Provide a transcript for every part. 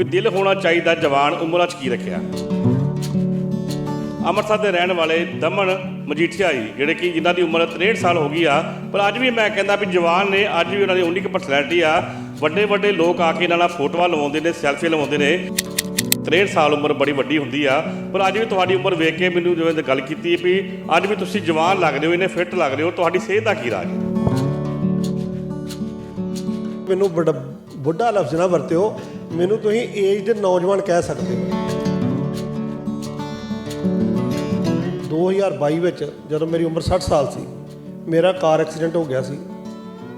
ਵੀ ਦਿਲ ਹੋਣਾ ਚਾਹੀਦਾ ਜਵਾਨ ਉਮਰਾਂ 'ਚ ਕੀ ਰੱਖਿਆ? ਅੰਮ੍ਰਿਤਸਰ ਦੇ ਰਹਿਣ ਵਾਲੇ ਦਮਨ ਮਜੀਠੀਆ ਜੀ ਜਿਹੜੇ ਕਿ ਜਿਨ੍ਹਾਂ ਦੀ ਉਮਰ 63 ਸਾਲ ਹੋ ਗਈ ਆ, ਪਰ ਅੱਜ ਵੀ ਮੈਂ ਕਹਿੰਦਾ ਵੀ ਜਵਾਨ ਨੇ, ਅੱਜ ਵੀ ਉਹਨਾਂ ਦੀ ਉਨੀ ਕੁ ਪਰਸਨੈਲਿਟੀ ਆ। ਵੱਡੇ ਵੱਡੇ ਲੋਕ ਆ ਕੇ ਇਹਨਾਂ ਨਾਲ ਫੋਟੋਆਂ ਲਵਾਉਂਦੇ ਨੇ, ਸੈਲਫੀ ਲਵਾਉਂਦੇ ਨੇ। 63 ਸਾਲ ਉਮਰ ਬੜੀ ਵੱਡੀ ਹੁੰਦੀ ਆ, ਪਰ ਅੱਜ ਵੀ ਤੁਹਾਡੀ ਉਮਰ ਵੇਖ ਕੇ ਮੈਨੂੰ ਜਿਵੇਂ ਗੱਲ ਕੀਤੀ ਵੀ ਅੱਜ ਵੀ ਤੁਸੀਂ ਜਵਾਨ ਲੱਗਦੇ ਹੋ, ਇਹਨੇ ਫਿੱਟ ਲੱਗਦੇ ਹੋ, ਤੁਹਾਡੀ ਸਿਹਤ ਦਾ ਕੀ ਰਾਜ ਮੈਨੂੰ ਬੜਾ ਬੁੱਢਾ ਲਫ਼ਜ਼ ਨਾ ਵਰਤਿਓ। ਮੈਨੂੰ ਤੁਸੀਂ ਏਜ ਦੇ ਨੌਜਵਾਨ ਕਹਿ ਸਕਦੇ ਹੋ। 2022 ਵਿੱਚ ਜਦੋਂ ਮੇਰੀ ਉਮਰ 60 ਸਾਲ ਸੀ, ਮੇਰਾ ਕਾਰ ਐਕਸੀਡੈਂਟ ਹੋ ਗਿਆ ਸੀ।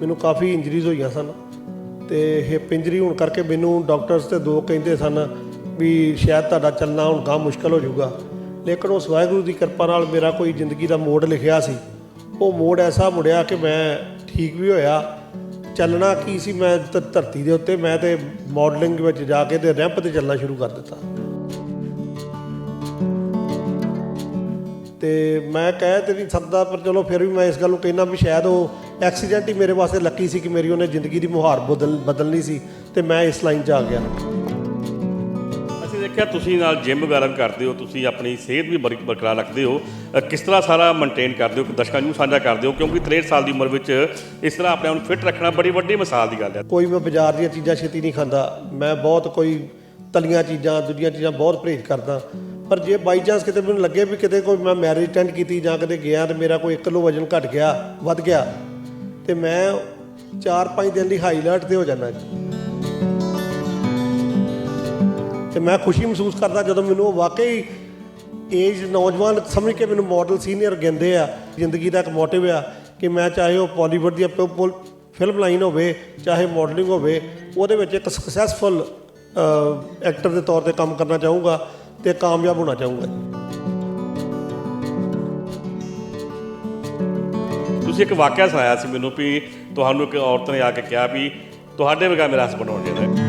ਮੈਨੂੰ ਕਾਫੀ ਇੰਜਰੀਜ਼ ਹੋਈਆਂ ਸਨ ਤੇ ਹਿਪ ਇੰਜਰੀ ਹੋਣ ਕਰਕੇ ਮੈਨੂੰ ਡਾਕਟਰਸ ਤੇ ਦੋ ਕਹਿੰਦੇ ਸਨ ਵੀ ਸ਼ਾਇਦ ਤੁਹਾਡਾ ਚੱਲਣਾ ਹੁਣ ਕੰਮ ਮੁਸ਼ਕਲ ਹੋ ਜਾਊਗਾ। ਲੇਕਿਨ ਉਸ ਵਾਹਿਗੁਰੂ ਦੀ ਕਿਰਪਾ ਨਾਲ ਮੇਰਾ ਕੋਈ ਜ਼ਿੰਦਗੀ ਦਾ ਮੋੜ ਲਿਖਿਆ ਸੀ। ਉਹ ਮੋੜ ਐਸਾ ਮੁੜਿਆ ਕਿ ਮੈਂ ਠੀਕ ਵੀ ਹੋਇਆ ਚੱਲਣਾ ਕੀ ਸੀ? ਮੈਂ ਧ- ਧਰਤੀ ਦੇ ਉੱਤੇ, ਮੈਂ ਤੇ ਮਾਡਲਿੰਗ ਵਿੱਚ ਜਾ ਕੇ ਤੇ ਰੈਂਪ ਤੇ ਚੱਲਣਾ ਸ਼ੁਰੂ ਕਰ ਦਿੱਤਾ। ਤੇ ਮੈਂ ਕਹਿ ਤੇ ਨਹੀਂ ਸਕਦਾ, ਪਰ ਚਲੋ ਫਿਰ ਵੀ ਮੈਂ ਇਸ ਗੱਲ ਨੂੰ ਕਹਿਣਾ ਵੀ ਸ਼ਾਇਦ ਉਹ ਐਕਸੀਡੈਂਟ ਹੀ ਮੇਰੇ ਵਾਸਤੇ ਲੱਕੀ ਸੀ ਕਿ ਮੇਰੀ ਉਹਨੇ ਜ਼ਿੰਦਗੀ ਦੀ ਮੁਹਾਰ ਬਦਲ ਬਦਲਣੀ ਸੀ ਤੇ ਮੈਂ ਇਸ ਲਾਈਨ 'ਚ ਆ ਗਿਆ। ਦੇਖਿਆ ਤੁਸੀਂ ਨਾਲ ਜਿਮ ਵਗੈਰਾ ਵੀ ਕਰਦੇ ਹੋ ਤੁਸੀਂ ਆਪਣੀ ਸਿਹਤ ਵੀ ਬੜੀ ਬਰਕਰਾਰ ਰੱਖਦੇ ਹੋ। ਅ, ਕਿਸ ਤਰ੍ਹਾਂ ਸਾਰਾ ਮੇਨਟੇਨ ਕਰਦੇ ਹੋ ਦਰਸ਼ਕਾਂ ਨੂੰ ਸਾਂਝਾ ਕਰਦੇ ਹੋ ਕਿਉਂਕਿ 63 ਸਾਲ ਦੀ ਉਮਰ ਵਿੱਚ ਇਸ ਤਰ੍ਹਾਂ ਆਪਣੇ ਆਪ ਨੂੰ ਫਿੱਟ ਰੱਖਣਾ ਬੜੀ ਵੱਡੀ ਮਿਸਾਲ ਦੀ ਗੱਲ ਹੈ। ਕੋਈ ਮੈਂ ਬਾਜ਼ਾਰ ਦੀਆਂ ਚੀਜ਼ਾਂ ਛੇਤੀ ਨਹੀਂ ਖਾਂਦਾ। ਮੈਂ ਬਹੁਤ ਕੋਈ ਤਲੀਆਂ ਚੀਜ਼ਾਂ ਦੂਜੀਆਂ ਚੀਜ਼ਾਂ ਬਹੁਤ ਪਰਹੇਜ਼ ਕਰਦਾ। ਪਰ ਜੇ ਬਾਈ ਚਾਂਸ ਕਿਤੇ ਮੈਨੂੰ ਲੱਗੇ ਵੀ ਕਿਤੇ ਕੋਈ ਮੈਂ ਮੈਰਿਜ ਅਟੈਂਡ ਕੀਤੀ ਜਾਂ ਕਿਤੇ ਗਿਆ ਤੇ ਮੇਰਾ ਕੋਈ 1 ਕਿਲੋ ਵਜਨ ਘਟ ਗਿਆ ਵੱਧ ਗਿਆ ਤੇ ਮੈਂ 4-5 ਦਿਨ ਲਈ ਹਾਈ ਅਲਰਟ ਤੇ ਹੋ ਜਾਂਦਾ। ਤੇ ਮੈਂ ਖੁਸ਼ੀ ਮਹਿਸੂਸ ਕਰਦਾ ਜਦੋਂ ਮੈਨੂੰ ਉਹ ਵਾਕਈ ਏਜ ਨੌਜਵਾਨ ਸਮਝ ਕੇ ਮੈਨੂੰ ਮਾਡਲ ਸੀਨੀਅਰ ਕਹਿੰਦੇ ਆ, ਜ਼ਿੰਦਗੀ ਦਾ ਇੱਕ ਮੋਟਿਵ ਆ ਕਿ ਮੈਂ ਚਾਹੇ ਉਹ ਬਾਲੀਵੁੱਡ ਦੀ ਫਿਲਮ ਲਾਈਨ ਹੋਵੇ, ਚਾਹੇ ਮਾਡਲਿੰਗ ਹੋਵੇ, ਉਹਦੇ ਵਿੱਚ ਇੱਕ ਸਕਸੈਸਫੁਲ ਐਕਟਰ ਦੇ ਤੌਰ ਤੇ ਕੰਮ ਕਰਨਾ ਚਾਹੂੰਗਾ ਤੇ ਕਾਮਯਾਬ ਹੋਣਾ ਚਾਹੂੰਗਾ ਤੁਸੀਂ ਇੱਕ ਵਾਕਿਆ ਸੁਣਾਇਆ ਸੀ ਮੈਨੂੰ ਵੀ ਤੁਹਾਨੂੰ ਇੱਕ ਔਰਤ ਨੇ ਆ ਕੇ ਕਿਹਾ ਵੀ ਤੁਹਾਡੇ ਵਰਗਾ ਮੇਰਾ ਹਸਬੰਡ ਹੋਣਾ ਚਾਹੀਦਾ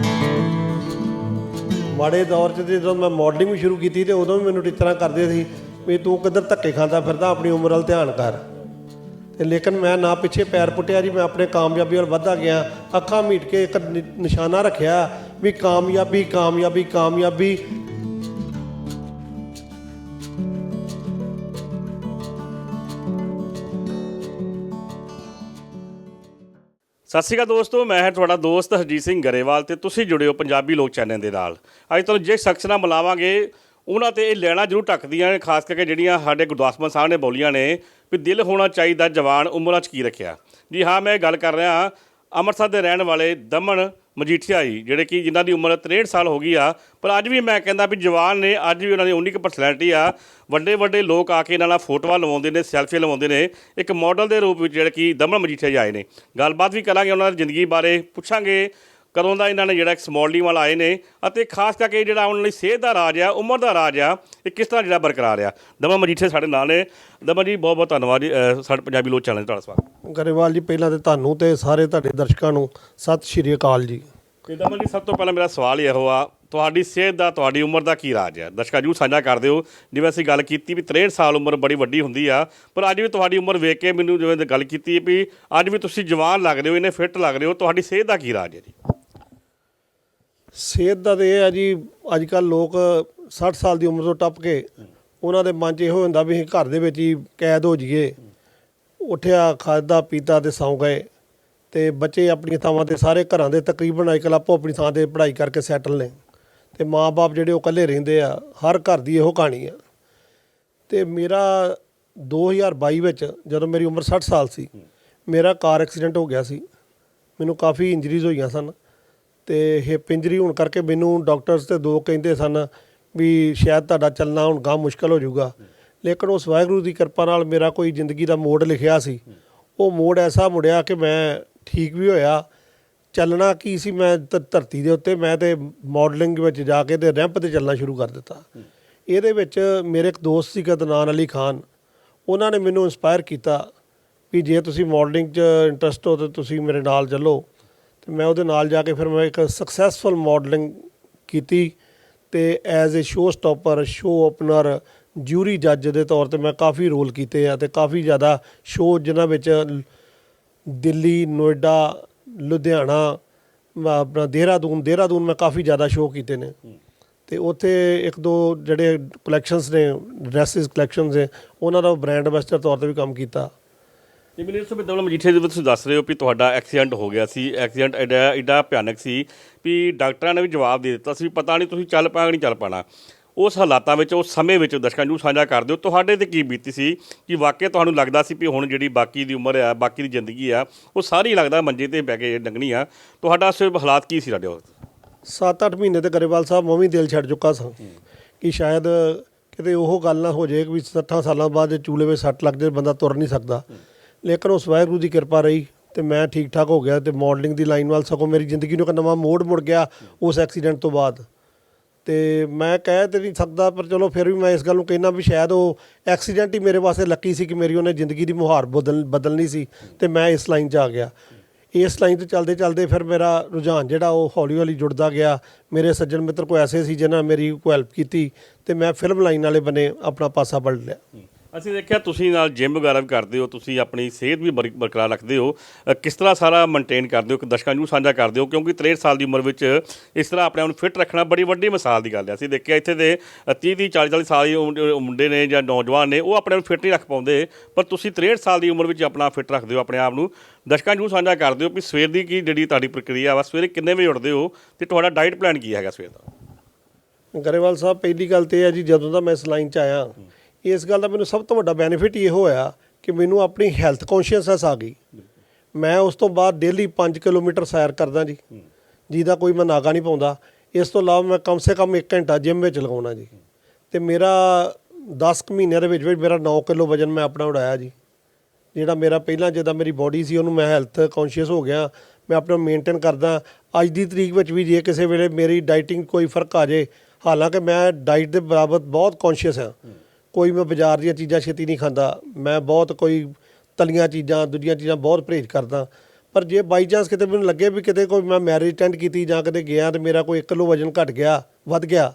ਮਾੜੇ ਦੌਰ 'ਚ ਤੇ ਜਦੋਂ ਮੈਂ ਮਾਡਲਿੰਗ ਵੀ ਸ਼ੁਰੂ ਕੀਤੀ ਤੇ ਉਦੋਂ ਵੀ ਮੈਨੂੰ ਟੀਚਰਾਂ ਕਰਦੇ ਸੀ ਵੀ ਤੂੰ ਕਿੱਧਰ ਧੱਕੇ ਖਾਂਦਾ ਫਿਰਦਾ, ਆਪਣੀ ਉਮਰ ਵੱਲ ਧਿਆਨ ਕਰ। ਤੇ ਲੇਕਿਨ ਮੈਂ ਨਾ ਪਿੱਛੇ ਪੈਰ ਪੁੱਟਿਆ ਜੀ, ਮੈਂ ਆਪਣੇ ਕਾਮਯਾਬੀ ਵੱਲ ਵੱਧਦਾ ਗਿਆ। ਅੱਖਾਂ ਮੀਟ ਕੇ ਇੱਕ ਨਿ- ਨਿਸ਼ਾਨਾ ਰੱਖਿਆ ਵੀ ਕਾਮਯਾਬੀ ਕਾਮਯਾਬੀ ਕਾਮਯਾਬੀ। ਸਤਿ ਸ਼੍ਰੀ ਅਕਾਲ ਦੋਸਤੋ, ਮੈਂ ਹਾਂ ਤੁਹਾਡਾ ਦੋਸਤ ਹਰਜੀਤ ਸਿੰਘ ਗਰੇਵਾਲ ਤੇ ਤੁਸੀਂ ਜੁੜੇ ਹੋ ਪੰਜਾਬੀ ਲੋਕ ਚੈਨਲ ਦੇ ਨਾਲ। ਅੱਜ ਤੁਹਾਨੂੰ ਜੇ ਸ਼ਖਸ ਨਾਲ ਮਿਲਾਵਾਂਗੇ, ਉਹਨਾਂ ਤੇ ਇਹ ਲੈਣਾ ਜ਼ਰੂਰ ਟੱਕਦੀਆਂ ਨੇ, ਖਾਸ ਕਰਕੇ ਜਿਹੜੀਆਂ ਸਾਡੇ ਗੁਰਦਾਸ ਮਾਨ ਸਾਹਿਬ ਨੇ ਬੋਲੀਆਂ ਨੇ ਵੀ ਦਿਲ ਹੋਣਾ ਚਾਹੀਦਾ ਜਵਾਨ ਉਮਰਾਂ 'ਚ ਕੀ ਰੱਖਿਆ। ਜੀ ਹਾਂ, ਮੈਂ ਗੱਲ ਕਰ ਰਿਹਾ, ਅੰਮ੍ਰਿਤਸਰ ਦੇ ਰਹਿਣ ਵਾਲੇ ਦਮਨ ਮਜੀਠੀਆ ਜੀ ਜਿਹੜੇ ਕਿ ਜਿਨ੍ਹਾਂ ਦੀ ਉਮਰ 63 ਸਾਲ ਹੋ ਗਈ ਆ, ਪਰ ਅੱਜ ਵੀ ਮੈਂ ਕਹਿੰਦਾ ਵੀ ਜਵਾਨ ਨੇ, ਅੱਜ ਵੀ ਉਹਨਾਂ ਦੀ ਉਨੀ ਕੁ ਪਰਸਨੈਲਿਟੀ ਆ। ਵੱਡੇ ਵੱਡੇ ਲੋਕ ਆ ਕੇ ਇਹਨਾਂ ਨਾਲ ਫੋਟੋਆਂ ਲਵਾਉਂਦੇ ਨੇ, ਸੈਲਫੀ ਲਵਾਉਂਦੇ ਨੇ। ਇੱਕ ਮਾਡਲ ਦੇ ਰੂਪ ਵਿੱਚ ਜਿਹੜੇ ਕਿ ਦਮਨ ਮਜੀਠੀਆ ਜੀ ਆਏ ਨੇ। ਗੱਲਬਾਤ ਵੀ ਕਰਾਂਗੇ ਉਹਨਾਂ ਦੀ ਜ਼ਿੰਦਗੀ ਬਾਰੇ, ਪੁੱਛਾਂਗੇ ਕਦੋਂ ਦਾ ਇਹਨਾਂ ਨੇ ਜਿਹੜਾ ਇੱਕ ਸਮੋਲਡਿੰਗ ਵਾਲਾ ਆਏ ਨੇ ਅਤੇ ਖਾਸ ਕਰਕੇ ਜਿਹੜਾ ਉਹਨਾਂ ਲਈ ਸਿਹਤ ਦਾ ਰਾਜ ਆ ਉਮਰ ਦਾ ਰਾਜ ਆ ਇਹ ਕਿਸ ਤਰ੍ਹਾਂ ਜਿਹੜਾ ਬਰਕਰਾਰ ਆ। ਦਮਨ ਮਜੀਠੀਆ ਸਾਡੇ ਨਾਲ ਨੇ। ਦਮਨ ਜੀ ਬਹੁਤ ਬਹੁਤ ਧੰਨਵਾਦ ਜੀ ਸਾਡੇ ਪੰਜਾਬੀ ਲੋਕ ਚੈਨਲ ਤੁਹਾਡਾ ਸਵਾਗਤ। ਗਰੇਵਾਲ ਜੀ ਪਹਿਲਾਂ ਤੇ ਤੁਹਾਨੂੰ ਤੇ ਸਾਰੇ ਤੁਹਾਡੇ ਦਰਸ਼ਕਾਂ ਨੂੰ ਸਤਿ ਸ਼੍ਰੀ ਅਕਾਲ ਜੀ। ਤੇ ਦਮਨ ਜੀ ਸਭ ਤੋਂ ਪਹਿਲਾਂ ਮੇਰਾ ਸਵਾਲ ਇਹ ਆ ਤੁਹਾਡੀ ਸਿਹਤ ਦਾ ਤੁਹਾਡੀ ਉਮਰ ਦਾ ਕੀ ਰਾਜ ਹੈ ਦਰਸ਼ਕਾਂ ਜੀ ਸਾਂਝਾ ਕਰ ਦਿਓ। ਜਿਵੇਂ ਅਸੀਂ ਗੱਲ ਕੀਤੀ ਵੀ 63 ਸਾਲ ਉਮਰ ਬੜੀ ਵੱਡੀ ਹੁੰਦੀ ਆ ਪਰ ਅੱਜ ਵੀ ਤੁਹਾਡੀ ਉਮਰ ਵੇਖ ਕੇ ਮੈਨੂੰ ਜਿਵੇਂ ਗੱਲ ਕੀਤੀ ਵੀ ਅੱਜ ਵੀ ਤੁਸੀਂ ਜਵਾਨ ਲੱਗਦੇ ਹੋ ਇਹਨੇ ਫਿੱਟ ਲੱਗਦੇ ਹੋ ਤੁਹਾਡੀ ਸਿਹਤ ਦਾ ਕੀ ਰਾਜ ਹੈ ਜੀ? ਸਿਹਤ ਦਾ ਤੇ ਇਹ ਆ ਜੀ ਅੱਜ ਕੱਲ ਲੋਕ 60 ਸਾਲ ਦੀ ਉਮਰ ਤੋਂ ਟੱਪ ਕੇ ਉਹਨਾਂ ਦੇ ਮਨ 'ਚ ਇਹੋ ਹੁੰਦਾ ਵੀ ਅਸੀਂ ਘਰ ਦੇ ਵਿੱਚ ਹੀ ਕੈਦ ਹੋ ਜਾਈਏ। ਉੱਠਿਆ ਖਾਦਾ ਪੀਤਾ ਤੇ ਸੌਂ ਗਏ। ਤੇ ਬੱਚੇ ਆਪਣੀਆਂ ਥਾਵਾਂ ਤੇ ਸਾਰੇ ਘਰਾਂ ਦੇ ਤਕਰੀਬਨ ਅੱਜ ਅੱਜਕੱਲ੍ਹ ਆਪੋ ਆਪਣੀ ਥਾਂ ਤੇ ਪੜ੍ਹਾਈ ਕਰਕੇ ਸੈਟਲ ਨੇ। ਤੇ ਮਾਪੇ ਜਿਹੜੇ ਉਹ ਇਕੱਲੇ ਰਹਿੰਦੇ ਆ, ਹਰ ਘਰ ਦੀ ਇਹੋ ਕਹਾਣੀ ਆ। ਤੇ ਮੇਰਾ 2022 ਵਿੱਚ ਜਦੋਂ ਮੇਰੀ ਉਮਰ 60 ਸਾਲ ਸੀ, ਮੇਰਾ ਕਾਰ ਐਕਸੀਡੈਂਟ ਹੋ ਗਿਆ ਸੀ। ਮੈਨੂੰ ਕਾਫੀ ਇੰਜਰੀਜ਼ ਹੋਈਆਂ ਸਨ। ਤੇ ਹਿਪ ਇੰਜਰੀ ਹੋਣ ਕਰਕੇ ਮੈਨੂੰ ਡਾਕਟਰਸ ਤੇ ਦੋ ਕਹਿੰਦੇ ਸਨ ਵੀ ਸ਼ਾਇਦ ਤੁਹਾਡਾ ਚੱਲਣਾ ਹੁਣ ਗਾਂ ਮੁਸ਼ਕਲ ਹੋ ਜਾਊਗਾ। ਲੇਕਿਨ ਉਸ ਵਾਹਿਗੁਰੂ ਦੀ ਕਿਰਪਾ ਨਾਲ ਮੇਰਾ ਕੋਈ ਜ਼ਿੰਦਗੀ ਦਾ ਮੋੜ ਲਿਖਿਆ ਸੀ। ਉਹ ਮੋੜ ਐਸਾ ਮੁੜਿਆ ਕਿ ਮੈਂ ਠੀਕ ਵੀ ਹੋਇਆ। ਚੱਲਣਾ ਕੀ ਸੀ? ਮੈਂ ਧਰਤੀ ਦੇ ਉੱਤੇ ਮੈਂ ਤੇ ਮਾਡਲਿੰਗ ਵਿੱਚ ਜਾ ਕੇ ਤੇ ਰੈਂਪ ਤੇ ਚੱਲਣਾ ਸ਼ੁਰੂ ਕਰ ਦਿੱਤਾ। ਇਹਦੇ ਵਿੱਚ ਮੇਰੇ ਇੱਕ ਦੋਸਤ ਸੀ ਗਦਨਾਨ ਅਲੀ ਖਾਨ। ਉਹਨਾਂ ਨੇ ਮੈਨੂੰ ਇਨਸਪਾਇਰ ਕੀਤਾ ਵੀ ਜੇ ਤੁਸੀਂ ਮਾਡਲਿੰਗ 'ਚ ਇੰਟਰਸਟ ਹੋ ਤਾਂ ਤੁਸੀਂ ਮੇਰੇ ਨਾਲ ਚੱਲੋ। ਤੇ ਮੈਂ ਉਹਦੇ ਨਾਲ ਜਾ ਕੇ ਫਿਰ ਮੈਂ ਇੱਕ ਸਕਸੈਸਫੁਲ ਮਾਡਲਿੰਗ ਕੀਤੀ ਤੇ as a show stopper show opener jury ਜੱਜ ਦੇ ਤੌਰ ਤੇ ਮੈਂ ਕਾਫੀ ਰੋਲ ਕੀਤੇ ਆ ਤੇ ਕਾਫੀ ਜ਼ਿਆਦਾ ਸ਼ੋਅ ਜਿਨ੍ਹਾਂ ਵਿੱਚ ਦਿੱਲੀ ਨੋਇਡਾ ਲੁਧਿਆਣਾ ਆਪਣਾ ਦੇਹਰਾਦੂਨ ਦੇਹਰਾਦੂਨ ਮੈਂ ਕਾਫੀ ਜ਼ਿਆਦਾ ਸ਼ੋਅ ਕੀਤੇ ਨੇ। ਤੇ ਉੱਥੇ ਇੱਕ ਦੋ ਜਿਹੜੇ ਕਲੈਕਸ਼ਨਸ ਨੇ ਡਰੈਸਿਸ ਕਲੈਕਸ਼ਨਸ ਨੇ ਉਹਨਾਂ ਦਾ ਬ੍ਰਾਂਡ ਐਂਬੈਸਡਰ ਤੌਰ ਤੇ ਵੀ ਕੰਮ ਕੀਤਾ। ਤੇ ਮੈਨੂੰ ਇਸ ਸਮੇਂ ਦਵਲ ਮਜੀਠੇ ਦੇ ਵਿੱਚ ਤੁਸੀਂ ਦੱਸ ਰਹੇ ਹੋ ਵੀ ਤੁਹਾਡਾ ਐਕਸੀਡੈਂਟ ਹੋ ਗਿਆ ਸੀ। ਐਕਸੀਡੈਂਟ ਐਡਾ ਐਡਾ ਭਿਆਨਕ ਸੀ ਵੀ ਡਾਕਟਰਾਂ ਨੇ ਵੀ ਜਵਾਬ ਦੇ ਦਿੱਤਾ ਸੀ ਵੀ ਪਤਾ ਨਹੀਂ ਤੁਸੀਂ ਚੱਲ ਪਾਓਗੇ ਨਹੀਂ ਚੱਲ ਪਾਣਾ। ਉਸ ਹਾਲਾਤਾਂ ਵਿੱਚ, ਉਸ ਸਮੇਂ ਵਿੱਚ ਦਰਸ਼ਕਾਂ ਨੂੰ ਸਾਂਝਾ ਕਰ ਦਿਓ। ਤੁਹਾਡੇ ਤੇ ਕੀ ਬੀਤੀ ਸੀ ਕਿ ਵਾਕਿਆ ਤੁਹਾਨੂੰ ਲੱਗਦਾ ਸੀ ਵੀ ਹੁਣ ਜਿਹੜੀ ਬਾਕੀ ਦੀ ਉਮਰ ਆ, ਬਾਕੀ ਦੀ ਜ਼ਿੰਦਗੀ ਆ, ਉਹ ਸਾਰੀ ਲੱਗਦਾ ਮੰਜੇ ਤੇ ਬਹਿ ਕੇ ਲੰਘਣੀ ਆ। ਤੁਹਾਡਾ ਉਸ ਵੇਲੇ ਹਾਲਾਤ ਕੀ ਸੀ ਸਾਡੇ ਵਕਤ 7-8 ਮਹੀਨੇ ਤੇ ਗਰੇਵਾਲ ਸਾਹਿਬ ਮੈਂ ਵੀ ਦਿਲ ਛੱਡ ਚੁੱਕਾ ਸਾਂ ਕਿ ਸ਼ਾਇਦ ਕਿਤੇ ਉਹ ਗੱਲ ਨਾ ਹੋ ਜਾਏ ਕਿ ਵੀ 60 ਸਾਲਾਂ ਬਾਅਦ ਚੂਲੇ ਵਿੱਚ ਸੱਟ ਲੱਗ ਜਾਏ, ਬੰਦਾ ਤੁਰ ਨਹੀਂ ਸਕਦਾ। ਲੇਕਿਨ ਉਸ ਵਾਹਿਗੁਰੂ ਦੀ ਕਿਰਪਾ ਰਹੀ ਤੇ ਮੈਂ ਠੀਕ ਠਾਕ ਹੋ ਗਿਆ ਤੇ ਮਾਡਲਿੰਗ ਦੀ ਲਾਈਨ ਵੱਲ ਸਗੋਂ ਮੇਰੀ ਜ਼ਿੰਦਗੀ ਨੂੰ ਇੱਕ ਨਵਾਂ ਮੋੜ ਮੁੜ ਗਿਆ ਉਸ ਐਕਸੀਡੈਂਟ ਤੋਂ ਬਾਅਦ। ਤੇ ਮੈਂ ਕਹਿ ਤੇ ਨਹੀਂ ਸਕਦਾ, ਪਰ ਚਲੋ ਫਿਰ ਵੀ ਮੈਂ ਇਸ ਗੱਲ ਨੂੰ ਕਹਿਣਾ ਵੀ ਸ਼ਾਇਦ ਉਹ ਐਕਸੀਡੈਂਟ ਹੀ ਮੇਰੇ ਵਾਸਤੇ ਲੱਕੀ ਸੀ ਕਿ ਮੇਰੀ ਉਹਨੇ ਜ਼ਿੰਦਗੀ ਦੀ ਮੁਹਾਰ ਬਦਲ, ਬਦਲਣੀ ਸੀ ਤੇ ਮੈਂ ਇਸ ਲਾਈਨ 'ਚ ਆ ਗਿਆ। ਇਸ ਲਾਈਨ ਤੇ ਚੱਲਦੇ ਚੱਲਦੇ ਫਿਰ ਮੇਰਾ ਰੁਝਾਨ ਜਿਹੜਾ ਉਹ ਹੌਲੀ ਹੌਲੀ ਜੁੜਦਾ ਗਿਆ। ਮੇਰੇ ਸੱਜਣ ਮਿੱਤਰ ਕੋਈ ਐਸੇ ਸੀ ਜਿਨ੍ਹਾਂ ਨੇ ਮੇਰੀ ਕੋਈ ਹੈਲਪ ਕੀਤੀ ਤੇ ਮੈਂ ਫਿਲਮ ਲਾਈਨ ਵਾਲੇ ਬਨੇ ਆਪਣਾ ਪਾਸਾ ਪਲਟ ਲਿਆ। ਅਸੀਂ ਦੇਖਿਆ ਤੁਸੀਂ ਨਾਲ ਜਿਮ ਵਗੈਰਾ ਵੀ ਕਰਦੇ ਹੋ ਤੁਸੀਂ ਆਪਣੀ ਸਿਹਤ ਵੀ ਬਰ- ਬਰਕਰਾਰ ਰੱਖਦੇ ਹੋ। ਅ, ਕਿਸ ਤਰ੍ਹਾਂ ਸਾਰਾ ਮੇਨਟੇਨ ਕਰਦੇ ਹੋ ਕਿ ਦਰਸ਼ਕਾਂ ਨੂੰ ਸਾਂਝਾ ਕਰਦੇ ਹੋ ਕਿਉਂਕਿ 63 ਸਾਲ ਦੀ ਉਮਰ ਵਿੱਚ ਇਸ ਤਰ੍ਹਾਂ ਆਪਣੇ ਆਪ ਨੂੰ ਫਿੱਟ ਰੱਖਣਾ ਬੜੀ ਵੱਡੀ ਮਿਸਾਲ ਦੀ ਗੱਲ ਹੈ। ਅਸੀਂ ਦੇਖਿਆ ਇੱਥੇ ਦੇ 30 ਤੀਹ 40 40 ਸਾਲ ਦੇ ਉਮ- ਮੁੰਡੇ ਨੇ ਜਾਂ ਨੌਜਵਾਨ ਨੇ ਉਹ ਆਪਣੇ ਆਪ ਨੂੰ ਫਿੱਟ ਨਹੀਂ ਰੱਖ ਪਾਉਂਦੇ ਪਰ ਤੁਸੀਂ 63 ਸਾਲ ਦੀ ਉਮਰ ਵਿੱਚ ਆਪਣਾ ਫਿੱਟ ਰੱਖਦੇ ਹੋ ਆਪਣੇ ਆਪ ਨੂੰ। ਦਰਸ਼ਕਾਂ ਨੂੰ ਸਾਂਝਾ ਕਰਦੇ ਹੋ ਵੀ ਸਵੇਰ ਦੀ ਕੀ ਜਿਹੜੀ ਤੁਹਾਡੀ ਪ੍ਰਕਿਰਿਆ ਵਾ ਸਵੇਰੇ ਕਿੰਨੇ ਵਜੇ ਉੱਠਦੇ ਹੋ ਤੇ ਤੁਹਾਡਾ ਡਾਈਟ ਪਲਾਨ ਕੀ ਹੈਗਾ ਸਵੇਰ ਦਾ? ਗਰੇਵਾਲ ਸਾਹਿਬ ਪਹਿਲੀ ਗੱਲ ਤੇ ਇਹ ਹੈ ਜੀ ਜਦੋਂ ਦਾ ਮੈਂ ਇਸ ਲਾਈਨ 'ਚ ਆਇਆ ਇਸ ਗੱਲ ਦਾ ਮੈਨੂੰ ਸਭ ਤੋਂ ਵੱਡਾ ਬੈਨੀਫਿਟ ਇਹ ਹੋਇਆ ਕਿ ਮੈਨੂੰ ਆਪਣੀ ਹੈਲਥ ਕੌਨਸ਼ੀਅਸਨੈਸ ਆ ਗਈ। ਮੈਂ ਉਸ ਤੋਂ ਬਾਅਦ ਡੇਲੀ 5 ਕਿਲੋਮੀਟਰ ਸੈਰ ਕਰਦਾ ਜੀ। ਜਿਹਦਾ ਕੋਈ ਮੈਂ ਨਾਗਾ ਨਹੀਂ ਪਾਉਂਦਾ। ਇਸ ਤੋਂ ਇਲਾਵਾ ਮੈਂ ਕਮ ਸੇ ਕਮ 1 ਘੰਟਾ ਜਿਮ ਵਿੱਚ ਲਗਾਉਣਾ ਜੀ। ਤੇ ਮੇਰਾ 10 ਕੁ ਮਹੀਨਿਆਂ ਦੇ ਵਿੱਚ ਵਿੱਚ ਮੇਰਾ 9 ਕਿਲੋ ਵਜਨ ਮੈਂ ਆਪਣਾ ਉਡਾਇਆ ਜੀ। ਜਿਹੜਾ ਮੇਰਾ ਪਹਿਲਾਂ ਜਿੱਦਾਂ ਮੇਰੀ ਬਾਡੀ ਸੀ, ਉਹਨੂੰ ਮੈਂ ਹੈਲਥ ਕੌਨਸ਼ੀਅਸ ਹੋ ਗਿਆ। ਮੈਂ ਆਪਣਾ ਮੇਨਟੇਨ ਕਰਦਾ। ਅੱਜ ਦੀ ਤਰੀਕ ਵਿੱਚ ਵੀ ਜੇ ਕਿਸੇ ਵੇਲੇ ਮੇਰੀ ਡਾਈਟਿੰਗ ਕੋਈ ਫ਼ਰਕ ਆ ਜੇ, ਹਾਲਾਂਕਿ ਮੈਂ ਡਾਈਟ ਦੇ ਬਰਾਬਰ ਬਹੁਤ ਕੌਨਸ਼ੀਅਸ ਹਾਂ। ਕੋਈ ਮੈਂ ਬਾਜ਼ਾਰ ਦੀਆਂ ਚੀਜ਼ਾਂ ਛੇਤੀ ਨਹੀਂ ਖਾਂਦਾ। ਮੈਂ ਬਹੁਤ ਕੋਈ ਤਲੀਆਂ ਚੀਜ਼ਾਂ ਦੂਜੀਆਂ ਚੀਜ਼ਾਂ ਬਹੁਤ ਪਰਹੇਜ਼ ਕਰਦਾ। ਪਰ ਜੇ ਬਾਈ ਚਾਂਸ ਕਿਤੇ ਮੈਨੂੰ ਲੱਗੇ ਵੀ ਕਿਤੇ ਕੋਈ ਮੈਂ ਮੈਰਿਜ ਅਟੈਂਡ ਕੀਤੀ ਜਾਂ ਕਿਤੇ ਗਿਆ ਤੇ ਮੇਰਾ ਕੋਈ 1 ਕਿਲੋ ਵਜਨ ਘਟ ਗਿਆ ਵੱਧ ਗਿਆ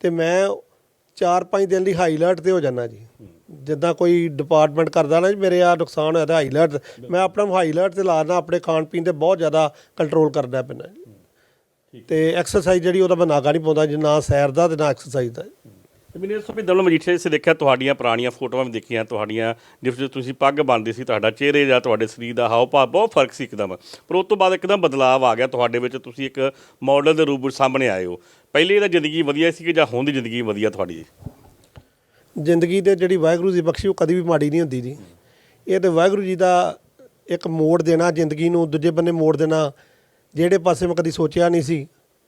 ਤੇ ਮੈਂ 4-5 ਦਿਨ ਲਈ ਹਾਈ ਅਲਰਟ ਤੇ ਹੋ ਜਾਣਾ ਜੀ। ਜਿੱਦਾਂ ਕੋਈ ਡਿਪਾਰਟਮੈਂਟ ਕਰਦਾ ਨਾ ਜੀ ਮੇਰੇ ਆ ਨੁਕਸਾਨ ਹੋਇਆ ਤਾਂ ਹਾਈ ਅਲਰਟ ਮੈਂ ਆਪਣਾ ਹਾਈ ਅਲਰਟ ਤੇ ਲਾਣਾ ਆਪਣੇ ਖਾਣ ਪੀਣ ਤੇ ਬਹੁਤ ਜ਼ਿਆਦਾ ਕੰਟਰੋਲ ਕਰਦਾ ਪੈਂਦਾ ਤੇ ਐਕਸਰਸਾਈਜ਼ ਜਿਹੜੀ ਉਹਦਾ ਮੈਂ ਨਾਗਾ ਨਹੀਂ ਪਾਉਂਦਾ ਜੀ ਨਾ ਸੈਰ ਦਾ ਤੇ ਨਾ ਐਕਸਰਸਾਈਜ਼ ਦਾ ਤੇ ਮੈਨੂੰ ਇਸ ਤੋਂ ਵੀ ਦਮਨ ਮਜੀਠੇ ਸੇ ਦੇਖਿਆ ਤੁਹਾਡੀਆਂ ਪੁਰਾਣੀਆਂ ਫੋਟੋਆਂ ਵੀ ਦੇਖੀਆਂ, ਤੁਹਾਡੀਆਂ ਜਿਸ ਵਿੱਚ ਤੁਸੀਂ ਪੱਗ ਬੰਨਦੇ ਸੀ, ਤੁਹਾਡਾ ਚਿਹਰੇ ਜਾਂ ਤੁਹਾਡੇ ਸਰੀਰ ਦਾ ਹਾਵ ਭਾਵ ਬਹੁਤ ਫ਼ਰਕ ਸੀ ਇੱਕਦਮ। ਪਰ ਉਸ ਤੋਂ ਬਾਅਦ ਇੱਕਦਮ ਬਦਲਾਅ ਆ ਗਿਆ ਤੁਹਾਡੇ ਵਿੱਚ, ਤੁਸੀਂ ਇੱਕ ਮਾਡਲ ਦੇ ਰੂਪ ਵਿੱਚ ਸਾਹਮਣੇ ਆਏ ਹੋ। ਪਹਿਲੇ ਇਹਦਾ ਜ਼ਿੰਦਗੀ ਵਧੀਆ ਸੀ ਕਿ ਜਾਂ ਹੁਣ ਦੀ ਜ਼ਿੰਦਗੀ ਵਧੀਆ ਤੁਹਾਡੀ? ਜ਼ਿੰਦਗੀ ਦੇ ਜਿਹੜੀ ਵਾਹਿਗੁਰੂ ਦੀ ਬਖਸ਼ੀ, ਉਹ ਕਦੀ ਵੀ ਮਾੜੀ ਨਹੀਂ ਹੁੰਦੀ ਜੀ। ਇਹ ਤੇ ਵਾਹਿਗੁਰੂ ਜੀ ਦਾ ਇੱਕ ਮੋੜ ਦੇਣਾ, ਜ਼ਿੰਦਗੀ ਨੂੰ ਦੂਜੇ ਬੰਨੇ ਮੋੜ ਦੇਣਾ, ਜਿਹੜੇ ਪਾਸੇ ਮੈਂ ਕਦੀ ਸੋਚਿਆ ਨਹੀਂ ਸੀ,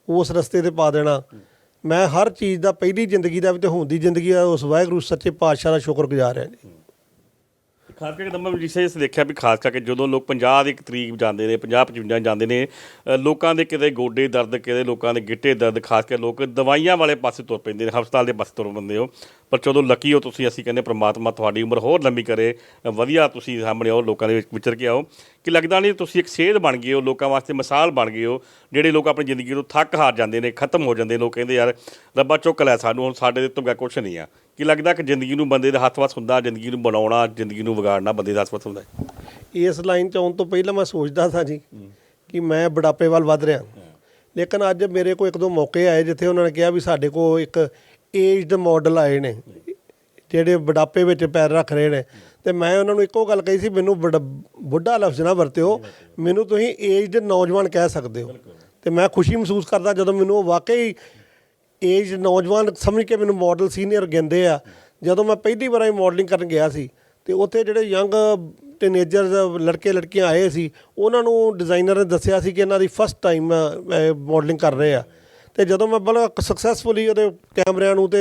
ਉਸ ਰਸਤੇ ਤੇ ਪਾ ਦੇਣਾ। ਮੈਂ ਹਰ ਚੀਜ਼ ਦਾ ਪਹਿਲੀ ਜ਼ਿੰਦਗੀ ਦਾ ਵੀ ਤੇ ਹੁਣ ਦੀ ਜ਼ਿੰਦਗੀ ਦਾ ਉਸ ਵਾਹਿਗੁਰੂ ਸੱਚੇ ਪਾਤਸ਼ਾਹ ਦਾ ਸ਼ੁਕਰਗੁਜ਼ਾਰ ਹਾਂ ਜੀ। ਖਾਸ ਕਰਕੇ ਦਮਨ ਮਜੀਠੇ ਇਸ ਦੇਖਿਆ ਵੀ ਖਾਸ ਕਰਕੇ ਜਦੋਂ ਲੋਕ 50 ਦੀ ਇੱਕ ਤਰੀਕ ਜਾਂਦੇ ਨੇ 50 55 ਜਾਂਦੇ ਨੇ ਲੋਕਾਂ ਦੇ ਕਿਤੇ ਗੋਡੇ ਦਰਦ, ਕਿਤੇ ਲੋਕਾਂ ਦੇ ਗਿੱਟੇ ਦਰਦ, ਖਾਸ ਕਰਕੇ ਲੋਕ ਦਵਾਈਆਂ ਵਾਲੇ ਪਾਸੇ ਤੁਰ ਪੈਂਦੇ ਨੇ, ਹਸਪਤਾਲ ਦੇ ਪਾਸੇ ਤੁਰ ਪੈਂਦੇ ਹੋ। ਪਰ ਚਲੋ ਲੱਕੀ ਹੋ, ਤੁਸੀਂ ਅਸੀਂ ਕਹਿੰਦੇ ਪ੍ਰਮਾਤਮਾ ਤੁਹਾਡੀ ਉਮਰ ਹੋਰ ਲੰਮੀ ਕਰੇ, ਵਧੀਆ ਤੁਸੀਂ ਸਾਹਮਣੇ ਆਓ, ਲੋਕਾਂ ਦੇ ਵਿੱਚ ਵਿਚਰ ਕੇ ਆਓ, ਕਿ ਲੱਗਦਾ ਨਹੀਂ ਤੁਸੀਂ ਇੱਕ ਸੇਧ ਬਣ ਗਏ ਹੋ, ਲੋਕਾਂ ਵਾਸਤੇ ਮਿਸਾਲ ਬਣ ਗਏ ਹੋ, ਜਿਹੜੇ ਲੋਕ ਆਪਣੀ ਜ਼ਿੰਦਗੀ ਤੋਂ ਥੱਕ ਹਾਰ ਜਾਂਦੇ ਨੇ, ਖਤਮ ਹੋ ਜਾਂਦੇ ਲੋਕ ਕਹਿੰਦੇ ਯਾਰ ਰੱਬਾ ਚੁੱਕ ਲੈ ਸਾਨੂੰ, ਹੁਣ ਸਾਡੇ ਤੋਂ ਗਾ ਕੁਛ ਨਹੀਂ ਆ। ਕਿ ਲੱਗਦਾ ਕਿ ਜ਼ਿੰਦਗੀ ਨੂੰ ਬੰਦੇ ਦਾ ਹੱਥ ਵੱਸ ਹੁੰਦਾ, ਜ਼ਿੰਦਗੀ ਨੂੰ ਬਣਾਉਣਾ, ਜ਼ਿੰਦਗੀ ਨੂੰ ਵਿਗਾੜਨਾ ਬੰਦੇ ਦਾ ਹੱਥ ਵੱਸ ਹੁੰਦਾ ਇਸ ਲਾਈਨ 'ਚ ਆਉਣ ਤੋਂ ਪਹਿਲਾਂ ਮੈਂ ਸੋਚਦਾ ਸਾਂ ਜੀ ਕਿ ਮੈਂ ਬੁਢਾਪੇ ਵੱਲ ਵੱਧ ਰਿਹਾ। ਲੇਕਿਨ ਅੱਜ ਮੇਰੇ ਕੋਲ ਇੱਕ ਦੋ ਮੌਕੇ ਆਏ, ਜਿੱਥੇ ਉਹਨਾਂ ਨੇ ਕਿਹਾ ਵੀ ਸਾਡੇ ਕੋਲ ਇੱਕ ਏਜਡ ਮਾਡਲ ਆਏ ਨੇ, ਜਿਹੜੇ ਬੁਢਾਪੇ ਵਿੱਚ ਪੈਰ ਰੱਖ ਰਹੇ ਨੇ। ਤੇ ਮੈਂ ਉਹਨਾਂ ਨੂੰ ਇੱਕੋ ਗੱਲ ਕਹੀ ਸੀ, ਮੈਨੂੰ ਬੁਢ- ਬੁੱਢਾ ਲਫ਼ਜ਼ ਨਾ ਵਰਤਿਓ। ਮੈਨੂੰ ਤੁਸੀਂ ਏਜਡ ਨੌਜਵਾਨ ਕਹਿ ਸਕਦੇ ਹੋ। ਤੇ ਮੈਂ ਖੁਸ਼ੀ ਮਹਿਸੂਸ ਕਰਦਾ ਜਦੋਂ ਮੈਨੂੰ ਵਾਕਈ ਏਜ ਨੌਜਵਾਨ ਸਮਝ ਕੇ ਮੈਨੂੰ ਮਾਡਲ ਸੀਨੀਅਰ ਕਹਿੰਦੇ ਆ। ਜਦੋਂ ਮੈਂ ਪਹਿਲੀ ਵਾਰ ਇਹ ਮਾਡਲਿੰਗ ਕਰਨ ਗਿਆ ਸੀ, ਤੇ ਉੱਥੇ ਜਿਹੜੇ ਯੰਗ ਟੀਨੇਜਰਸ ਲੜਕੇ ਲੜਕੀਆਂ ਆਏ ਸੀ, ਉਹਨਾਂ ਨੂੰ ਡਿਜ਼ਾਈਨਰ ਨੇ ਦੱਸਿਆ ਸੀ ਕਿ ਇਹਨਾਂ ਦੀ ਫਸਟ ਟਾਈਮ ਮਾਡਲਿੰਗ ਕਰ ਰਹੇ ਆ। ਤੇ ਜਦੋਂ ਮੈਂ ਬੜਾ ਸਕਸੈਸਫੁਲੀ ਉਹਦੇ ਕੈਮਰਿਆਂ ਨੂੰ ਤੇ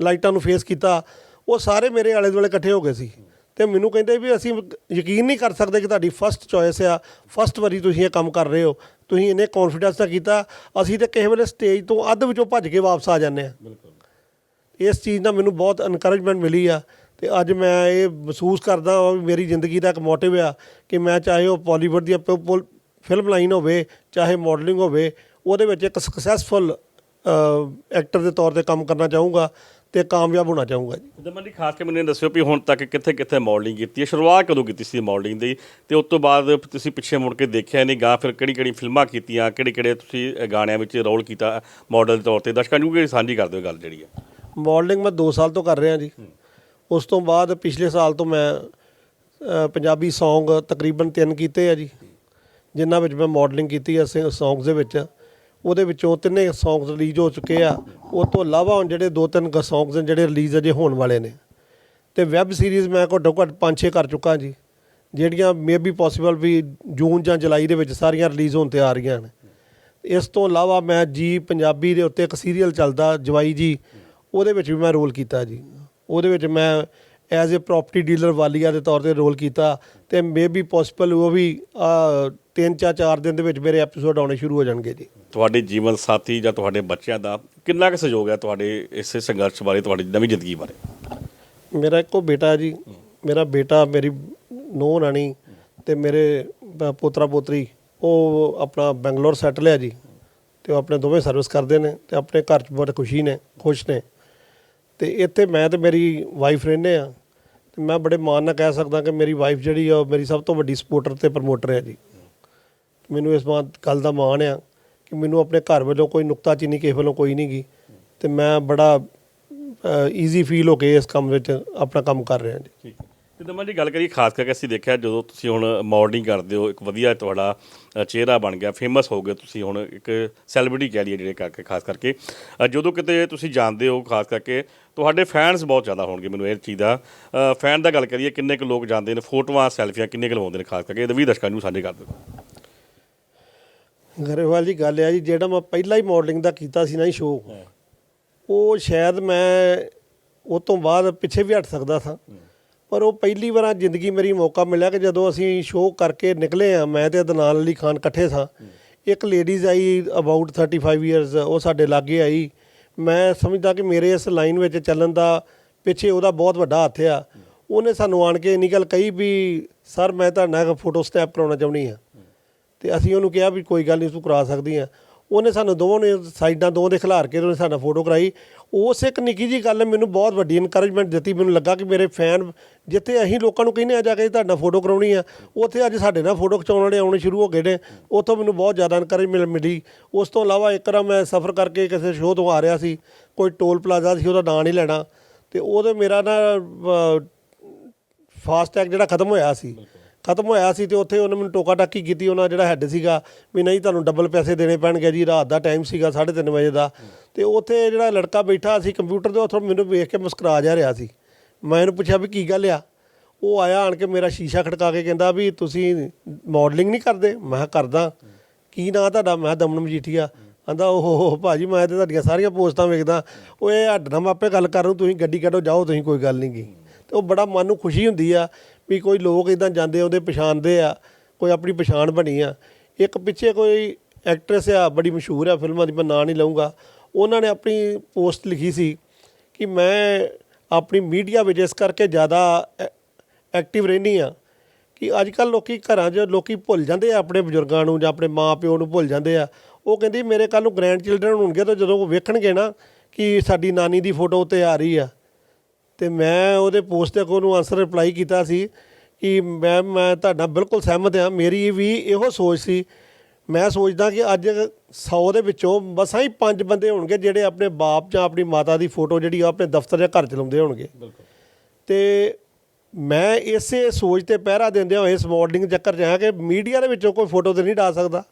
ਲਾਈਟਾਂ ਨੂੰ ਫੇਸ ਕੀਤਾ ਉਹ ਸਾਰੇ ਮੇਰੇ ਆਲੇ ਦੁਆਲੇ ਇਕੱਠੇ ਹੋ ਗਏ ਸੀ। ਤੇ ਮੈਨੂੰ ਕਹਿੰਦੇ ਵੀ ਅਸੀਂ ਯਕੀਨ ਨਹੀਂ ਕਰ ਸਕਦੇ ਕਿ ਤੁਹਾਡੀ ਫਸਟ ਚੋਇਸ ਆ ਫਸਟ ਵਾਰੀ ਤੁਸੀਂ ਇਹ ਕੰਮ ਕਰ ਰਹੇ ਹੋ। ਤੁਸੀਂ ਇਹਨੇ ਕੌਨਫੀਡੈਂਸ ਨਾਲ ਕੀਤਾ ਅਸੀਂ ਤੇ ਕਿਸੇ ਵੇਲੇ ਸਟੇਜ ਤੋਂ ਅੱਧ ਵਿੱਚੋਂ ਭੱਜ ਕੇ ਵਾਪਸ ਆ ਜਾਂਦੇ ਆ ਇਸ ਚੀਜ਼ ਨਾਲ ਮੈਨੂੰ ਬਹੁਤ ਇਨਕਰੇਜਮੈਂਟ ਮਿਲੀ ਆ ਤੇ ਅੱਜ ਮੈਂ ਇਹ ਮਹਿਸੂਸ ਕਰਦਾ ਹਾਂ ਵੀ ਮੇਰੀ ਜ਼ਿੰਦਗੀ ਦਾ ਇੱਕ ਮੋਟਿਵ ਆ ਕਿ ਮੈਂ ਚਾਹੇ ਉਹ ਬਾਲੀਵੁੱਡ ਦੀ ਫਿਲਮ ਲਾਈਨ ਹੋਵੇ ਚਾਹੇ ਮਾਡਲਿੰਗ ਹੋਵੇ ਉਹਦੇ ਵਿੱਚ ਇੱਕ ਸਕਸੈਸਫੁਲ ਐਕਟਰ ਦੇ ਤੌਰ ਤੇ ਕੰਮ ਕਰਨਾ ਚਾਹੂੰਗਾ ਤੇ ਕਾਮਯਾਬ ਹੋਣਾ ਚਾਹੂੰਗਾ ਜੀ। ਦਮਨ ਜੀ ਖਾਸ ਕੇ ਮੈਨੂੰ ਦੱਸਿਓ ਵੀ ਹੁਣ ਤੱਕ ਕਿੱਥੇ ਕਿੱਥੇ ਮਾਡਲਿੰਗ ਕੀਤੀ ਹੈ? ਸ਼ੁਰੂਆਤ ਕਦੋਂ ਕੀਤੀ ਸੀ ਮਾਡਲਿੰਗ ਦੀ? ਤੇ ਉਸ ਤੋਂ ਬਾਅਦ ਤੁਸੀਂ ਪਿੱਛੇ ਮੁੜ ਕੇ ਦੇਖਿਆ ਨਹੀਂ ਗਾ ਫਿਰ ਕਿਹੜੀ ਕਿਹੜੀ ਫਿਲਮਾਂ ਕੀਤੀਆਂ ਕਿਹੜੇ ਕਿਹੜੇ ਤੁਸੀਂ ਗਾਣਿਆਂ ਵਿੱਚ ਰੋਲ ਕੀਤਾ ਮਾਡਲ ਦੇ ਤੌਰ ਤੇ? ਦਰਸ਼ਕਾਂ ਨੂੰ ਵੀ ਸਾਂਝੀ ਕਰ ਦਿਓ ਗੱਲ ਜਿਹੜੀ ਹੈ? ਮਾਡਲਿੰਗ ਮੈਂ 2 ਸਾਲ ਤੋਂ ਕਰ ਰਿਹਾ ਜੀ। ਉਸ ਤੋਂ ਬਾਅਦ ਪਿਛਲੇ ਸਾਲ ਤੋਂ ਮੈਂ ਪੰਜਾਬੀ Song ਤਕਰੀਬਨ ਤਿੰਨ ਕੀਤੇ ਆ ਜੀ ਜਿਨ੍ਹਾਂ ਵਿੱਚ ਮੈਂ ਮਾਡਲਿੰਗ ਕੀਤੀ ਆ ਸੌਂਗਸ ਦੇ ਵਿੱਚ। ਉਹਦੇ ਵਿੱਚੋਂ ਤਿੰਨੇ Songs ਰਿਲੀਜ਼ ਹੋ ਚੁੱਕੇ ਆ। ਉਹ ਤੋਂ ਇਲਾਵਾ ਹੁਣ ਜਿਹੜੇ ਦੋ ਤਿੰਨ Songs ਨੇ ਜਿਹੜੇ ਰਿਲੀਜ਼ ਅਜੇ ਹੋਣ ਵਾਲੇ ਨੇ। ਤੇ ਵੈਬ ਸੀਰੀਜ਼ ਮੈਂ ਘੱਟੋ ਘੱਟ 5-6 ਕਰ ਚੁੱਕਾ ਜੀ। ਜਿਹੜੀਆਂ ਮੇਬੀ ਪੋਸੀਬਲ ਵੀ ਜੂਨ ਜਾਂ ਜੁਲਾਈ ਦੇ ਵਿੱਚ ਸਾਰੀਆਂ ਰਿਲੀਜ਼ ਹੋਣ ਤੇ ਆ ਰਹੀਆਂ ਨੇ। ਇਸ ਤੋਂ ਇਲਾਵਾ ਮੈਂ ਜੀ ਪੰਜਾਬੀ ਦੇ ਉੱਤੇ ਇੱਕ ਸੀਰੀਅਲ ਚੱਲਦਾ, ਜਵਾਈ ਜੀ। ਉਹਦੇ ਵਿੱਚ ਵੀ ਮੈਂ ਰੋਲ ਕੀਤਾ ਜੀ। ਉਹਦੇ ਵਿੱਚ ਮੈਂ ਐਜ਼ ਅ ਪ੍ਰਾਪਰਟੀ ਡੀਲਰ ਵਾਲੀਆ ਦੇ ਤੌਰ ਤੇ ਰੋਲ ਕੀਤਾ। ਤੇ ਮੇਬੀ ਪੋਸੀਬਲ ਉਹ ਵੀ ਤਿੰਨ ਚਾਰ ਚਾਰ ਦਿਨ ਦੇ ਵਿੱਚ ਮੇਰੇ ਐਪੀਸੋਡ ਆਉਣੇ ਸ਼ੁਰੂ ਹੋ ਜਾਣਗੇ ਜੀ। ਤੁਹਾਡੇ ਜੀਵਨ ਸਾਥੀ ਜਾਂ ਤੁਹਾਡੇ ਬੱਚਿਆਂ ਦਾ ਕਿੰਨਾ ਕੁ ਸਹਿਯੋਗ ਹੈ ਤੁਹਾਡੇ ਇਸੇ ਸੰਘਰਸ਼ ਬਾਰੇ ਤੁਹਾਡੀ ਨਵੀਂ ਜ਼ਿੰਦਗੀ ਬਾਰੇ? ਮੇਰਾ ਇੱਕੋ ਬੇਟਾ ਜੀ। ਮੇਰਾ ਬੇਟਾ ਮੇਰੀ ਨੂੰਹ ਰਾਣੀ ਤੇ ਮੇਰੇ ਪੋਤਰਾ ਪੋਤਰੀ ਉਹ ਆਪਣਾ ਬੈਂਗਲੌਰ ਸੈਟਲ ਹੈ ਜੀ ਤੇ ਉਹ ਆਪਣੇ ਦੋਵੇਂ ਸਰਵਿਸ ਕਰਦੇ ਨੇ ਤੇ ਆਪਣੇ ਘਰ 'ਚ ਬਹੁਤ ਖੁਸ਼ੀ ਨੇ ਖੁਸ਼ ਨੇ। ਤੇ ਇੱਥੇ ਮੈਂ ਤੇ ਮੇਰੀ ਵਾਈਫ ਰਹਿੰਦੇ ਆ ਤੇ ਮੈਂ ਬੜੇ ਮਾਣ ਨਾਲ ਕਹਿ ਸਕਦਾ ਕਿ ਮੇਰੀ ਵਾਈਫ ਜਿਹੜੀ ਆ ਉਹ ਮੇਰੀ ਸਭ ਤੋਂ ਵੱਡੀ ਸਪੋਰਟਰ ਤੇ ਪ੍ਰਮੋਟਰ ਹੈ ਜੀ। ਮੈਨੂੰ ਇਸ ਬਾਤ ਗੱਲ ਦਾ ਮਾਣ ਆ ਕਿ ਮੈਨੂੰ ਆਪਣੇ ਘਰ ਵੱਲੋਂ ਕੋਈ ਨੁਕਤਾਚੀਨੀ ਕਿਸੇ ਵੱਲੋਂ ਕੋਈ ਨਹੀਂ ਗੀ। ਤੇ ਮੈਂ ਬੜਾ ਈਜ਼ੀ ਫੀਲ ਹੋ ਕੇ ਇਸ ਕੰਮ ਵਿੱਚ ਆਪਣਾ ਕੰਮ ਕਰ ਰਿਹਾ ਜੀ। ਠੀਕ। ਹੈ ਤੇ ਦਮਨ ਜੀ, ਗੱਲ ਕਰੀਏ, ਖਾਸ ਕਰਕੇ ਅਸੀਂ ਦੇਖਿਆ ਜਦੋਂ ਤੁਸੀਂ ਹੁਣ ਮਾਡਲਿੰਗ ਕਰਦੇ ਹੋ, ਇੱਕ ਵਧੀਆ ਤੁਹਾਡਾ ਚਿਹਰਾ ਬਣ ਗਿਆ ਫੇਮਸ ਹੋ ਗਏ ਤੁਸੀਂ ਹੁਣ, ਇੱਕ ਸੈਲੀਬ੍ਰਿਟੀ ਕਹਿ ਲਈਏ ਜਿਹੜੇ ਕਰਕੇ, ਖਾਸ ਕਰਕੇ। ਜਦੋਂ ਕਿਤੇ ਤੁਸੀਂ ਜਾਂਦੇ ਹੋ, ਖਾਸ ਕਰਕੇ ਤੁਹਾਡੇ ਫੈਨਸ ਬਹੁਤ ਜ਼ਿਆਦਾ ਹੋਣਗੇ ਮੈਨੂੰ ਇਹ ਚੀਜ਼ ਦਾ। ਫੈਨ ਦਾ ਗੱਲ ਕਰੀਏ, ਕਿੰਨੇ ਕੁ ਲੋਕ ਜਾਂਦੇ ਨੇ, ਫੋਟੋਆਂ, ਸੈਲਫੀਆਂ ਕਿੰਨੇ ਕੁ ਲਵਾਉਂਦੇ ਨੇ, ਖਾਸ ਕਰਕੇ, ਇਹ ਵੀ ਦਰਸ਼ਕਾਂ ਨੂੰ ਸਾਂਝੇ ਕਰ ਦਿਓ। ਗਰੇਵਾਲ ਦੀ ਗੱਲ ਹੈ ਜੀ, ਜਿਹੜਾ ਮੈਂ ਪਹਿਲਾ ਹੀ ਮਾਡਲਿੰਗ ਦਾ ਕੀਤਾ ਸੀ ਨਾ ਜੀ ਸ਼ੋਅ ਉਹ ਸ਼ਾਇਦ ਮੈਂ ਉਹ ਤੋਂ ਬਾਅਦ ਪਿੱਛੇ ਵੀ ਹਟ ਸਕਦਾ ਸਾਂ। ਪਰ ਉਹ ਪਹਿਲੀ ਵਾਰ ਜ਼ਿੰਦਗੀ ਮੇਰੀ ਮੌਕਾ ਮਿਲਿਆ ਕਿ ਜਦੋਂ ਅਸੀਂ ਸ਼ੋਅ ਕਰਕੇ ਨਿਕਲੇ ਆ, ਮੈਂ ਤੇ ਅਦਨਾਨ ਅਲੀ ਖਾਨ ਇਕੱਠੇ ਸਾਂ। ਇੱਕ ਲੇਡੀਜ਼ ਆਈ ਅਬਾਊਟ 35 ਇਅਰਸ ਉਹ ਸਾਡੇ ਲਾਗੇ ਆਈ। ਮੈਂ ਸਮਝਦਾ ਕਿ ਮੇਰੇ ਇਸ ਲਾਈਨ ਵਿੱਚ ਚੱਲਣ ਦਾ ਪਿੱਛੇ ਉਹਦਾ ਬਹੁਤ ਵੱਡਾ ਹੱਥ ਆ। ਉਹਨੇ ਸਾਨੂੰ ਆਣ ਕੇ ਇੰਨੀ ਗੱਲ ਕਹੀ ਵੀ, ਸਰ, ਮੈਂ ਤੁਹਾਡਾ ਨਾਲ ਫੋਟੋ ਸਟੈਪ ਕਰਾਉਣਾ ਚਾਹੁੰਦੀ ਆ ਤੇ ਅਸੀਂ ਉਹਨੂੰ ਕਿਹਾ ਵੀ ਕੋਈ ਗੱਲ ਨਹੀਂ ਤੂੰ ਕਰਾ ਸਕਦੀ ਆ। ਉਹਨੇ ਸਾਨੂੰ ਦੋਵਾਂ ਨੇ ਸਾਈਡਾਂ ਦੋਵਾਂ ਦੇ ਖਿਲਾਰ ਕੇ ਉਹਨੇ ਸਾਡਾ ਫੋਟੋ ਕਰਾਈ। ਉਸ ਇੱਕ ਨਿੱਕੀ ਜੀ ਗੱਲ ਨੇ ਮੈਨੂੰ ਬਹੁਤ ਵੱਡੀ ਇਨਕਰੇਜਮੈਂਟ ਦਿੱਤੀ। ਮੈਨੂੰ ਲੱਗਾ ਕਿ ਮੇਰੇ ਫੈਨ ਜਿੱਥੇ ਅਸੀਂ ਲੋਕਾਂ ਨੂੰ ਕਹਿੰਦੇ ਆ ਜਾ ਕੇ ਤੁਹਾਡਾ ਫੋਟੋ ਕਰਾਉਣੀ ਆ ਉੱਥੇ ਅੱਜ ਸਾਡੇ ਨਾਲ ਫੋਟੋ ਖਿਚਾਉਣ ਵਾਲੇ ਆਉਣੇ ਸ਼ੁਰੂ ਹੋ ਗਏ ਨੇ। ਉੱਥੋਂ ਮੈਨੂੰ ਬਹੁਤ ਜ਼ਿਆਦਾ ਇਨਕਰੇਜਮੈਂਟ ਮਿਲੀ ਉਸ ਤੋਂ ਇਲਾਵਾ ਇੱਕ ਵਾਰ ਮੈਂ ਸਫ਼ਰ ਕਰਕੇ ਕਿਸੇ ਸ਼ੋਅ ਤੋਂ ਆ ਰਿਹਾ ਸੀ। ਕੋਈ ਟੋਲ ਪਲਾਜ਼ਾ ਸੀ ਉਹਦਾ ਨਾਂ ਨਹੀਂ ਲੈਣਾ। ਤੇ ਉਹਦੇ ਮੇਰਾ ਨਾ ਅਹ, ਫਾਸਟੈਗ ਜਿਹੜਾ ਖਤਮ ਹੋਇਆ ਸੀ। ਖਤਮ ਹੋਇਆ ਸੀ ਤੇ ਉੱਥੇ ਉਹਨੇ ਮੈਨੂੰ ਟੋਕਾ ਟਾਕੀ ਕੀਤੀ, ਉਹਨਾਂ ਜਿਹੜਾ ਹੈੱਡ ਸੀਗਾ, ਵੀ ਨਹੀਂ ਤੁਹਾਨੂੰ ਡਬਲ ਪੈਸੇ ਦੇਣੇ ਪੈਣਗੇ ਜੀ, ਰਾਤ ਦਾ ਟਾਈਮ ਸੀਗਾ 3:30 ਵਜੇ ਦਾ। ਤੇ ਉੱਥੇ ਜਿਹੜਾ ਲੜਕਾ ਬੈਠਾ ਸੀ ਕੰਪਿਊਟਰ ਦੇ ਉੱਥੋਂ ਮੈਨੂੰ ਵੇਖ ਕੇ ਮੁਸਕਰਾ ਜਾ ਰਿਹਾ ਸੀ। ਮੈਂ ਇਹਨੂੰ ਪੁੱਛਿਆ ਵੀ ਕੀ ਗੱਲ ਆ? ਉਹ ਆਇਆ ਆਣ ਕੇ ਮੇਰਾ ਸ਼ੀਸ਼ਾ ਖੜਕਾ ਕੇ ਕਹਿੰਦਾ ਵੀ ਤੁਸੀਂ ਮਾਡਲਿੰਗ ਨਹੀਂ ਕਰਦੇ? ਮੈਂ ਕਿਹਾ, ਕਰਦਾ। ਕੀ ਨਾਂ ਤੁਹਾਡਾ? ਮੈਂ ਕਿਹਾ ਦਮਨ ਮਜੀਠੀਆ ਕਹਿੰਦਾ, ਓਹ ਭਾਜੀ, ਮੈਂ ਤੇ ਤੁਹਾਡੀਆਂ ਸਾਰੀਆਂ ਪੋਸਟਾਂ ਵੇਖਦਾ। ਓਏ ਹੱਡ ਨਾ ਮਾਪੇ ਗੱਲ ਕਰ ਰੂ ਤੁਸੀਂ ਗੱਡੀ ਕੱਢੋ, ਜਾਓ, ਤੁਸੀਂ ਕੋਈ ਗੱਲ ਨਹੀਂ ਗਈ ਉਹ ਬੜਾ ਮਨ ਨੂੰ ਖੁਸ਼ੀ ਹੁੰਦੀ ਆ ਵੀ ਕੋਈ ਲੋਕ ਇਦਾਂ ਜਾਂਦੇ ਆਉਂਦੇ ਪਛਾਣਦੇ ਆ, ਕੋਈ ਆਪਣੀ ਪਛਾਣ ਬਣੀ ਆ। ਇੱਕ ਪਿੱਛੇ ਕੋਈ ਐਕਟਰੈਸ ਆ, ਬੜੀ ਮਸ਼ਹੂਰ ਆ ਫਿਲਮਾਂ ਦੀ, ਮੈਂ ਨਾਂ ਨਹੀਂ ਲਵਾਂਗਾ ਉਹਨਾਂ ਨੇ ਆਪਣੀ ਪੋਸਟ ਲਿਖੀ ਸੀ ਕਿ ਮੈਂ ਆਪਣੀ ਮੀਡੀਆ ਵਿੱਚ ਇਸ ਕਰਕੇ ਜ਼ਿਆਦਾ ਐ- ਐਕਟਿਵ ਰਹਿੰਦੀ ਆ ਕਿ ਅੱਜ ਕੱਲ ਲੋਕੀ ਘਰਾਂ 'ਚ ਲੋਕੀ ਭੁੱਲ ਜਾਂਦੇ ਆ, ਆਪਣੇ ਬਜ਼ੁਰਗਾਂ ਨੂੰ ਜਾਂ ਆਪਣੇ ਮਾਪਿਓ ਨੂੰ ਭੁੱਲ ਜਾਂਦੇ ਆ। ਉਹ ਕਹਿੰਦੀ ਮੇਰੇ ਕੱਲ ਨੂੰ ਗ੍ਰੈਂਡ ਚਿਲਡਰਨ ਹੋਣਗੇ ਤਾਂ ਜਦੋਂ ਉਹ ਵੇਖਣਗੇ ਨਾ ਕਿ ਸਾਡੀ ਨਾਨੀ ਦੀ ਫੋਟੋ ਉੱਤੇ ਆ ਰਹੀ ਆ। ਤੇ ਮੈਂ ਉਹਦੇ ਪੋਸਟ ਤੇ ਉਹਨੂੰ ਆਨਸਰ ਰਿਪਲਾਈ ਕੀਤਾ ਸੀ ਕਿ ਮੈਂ ਮੈਂ ਤੁਹਾਡਾ ਬਿਲਕੁਲ ਸਹਿਮਤ ਹਾਂ ਮੇਰੀ ਵੀ ਇਹੋ ਸੋਚ ਸੀ। ਮੈਂ ਸੋਚਦਾ ਕਿ ਅੱਜ 100 ਦੇ ਵਿੱਚੋਂ ਬਸਾਂ ਹੀ ਪੰਜ ਬੰਦੇ ਹੋਣਗੇ ਜਿਹੜੇ ਆਪਣੇ ਬਾਪ ਜਾਂ ਆਪਣੀ ਮਾਤਾ ਦੀ ਫੋਟੋ ਜਿਹੜੀ ਆ ਆਪਣੇ ਦਫ਼ਤਰ ਜਾਂ ਘਰ ਚ ਲਾਉਂਦੇ ਹੋਣਗੇ ਤੇ ਮੈਂ ਇਸੇ ਸੋਚ ਤੇ ਪਹਿਰਾ ਦਿੰਦੇ ਹੋਏ ਇਸ ਮਾਡਲਿੰਗ ਚੱਕਰ 'ਚ ਆਇਆ ਕਿ ਮੀਡੀਆ ਦੇ ਵਿੱਚੋਂ ਕੋਈ ਫੋਟੋ ਤੇ ਨਹੀਂ ਡਾ ਸਕਦਾ।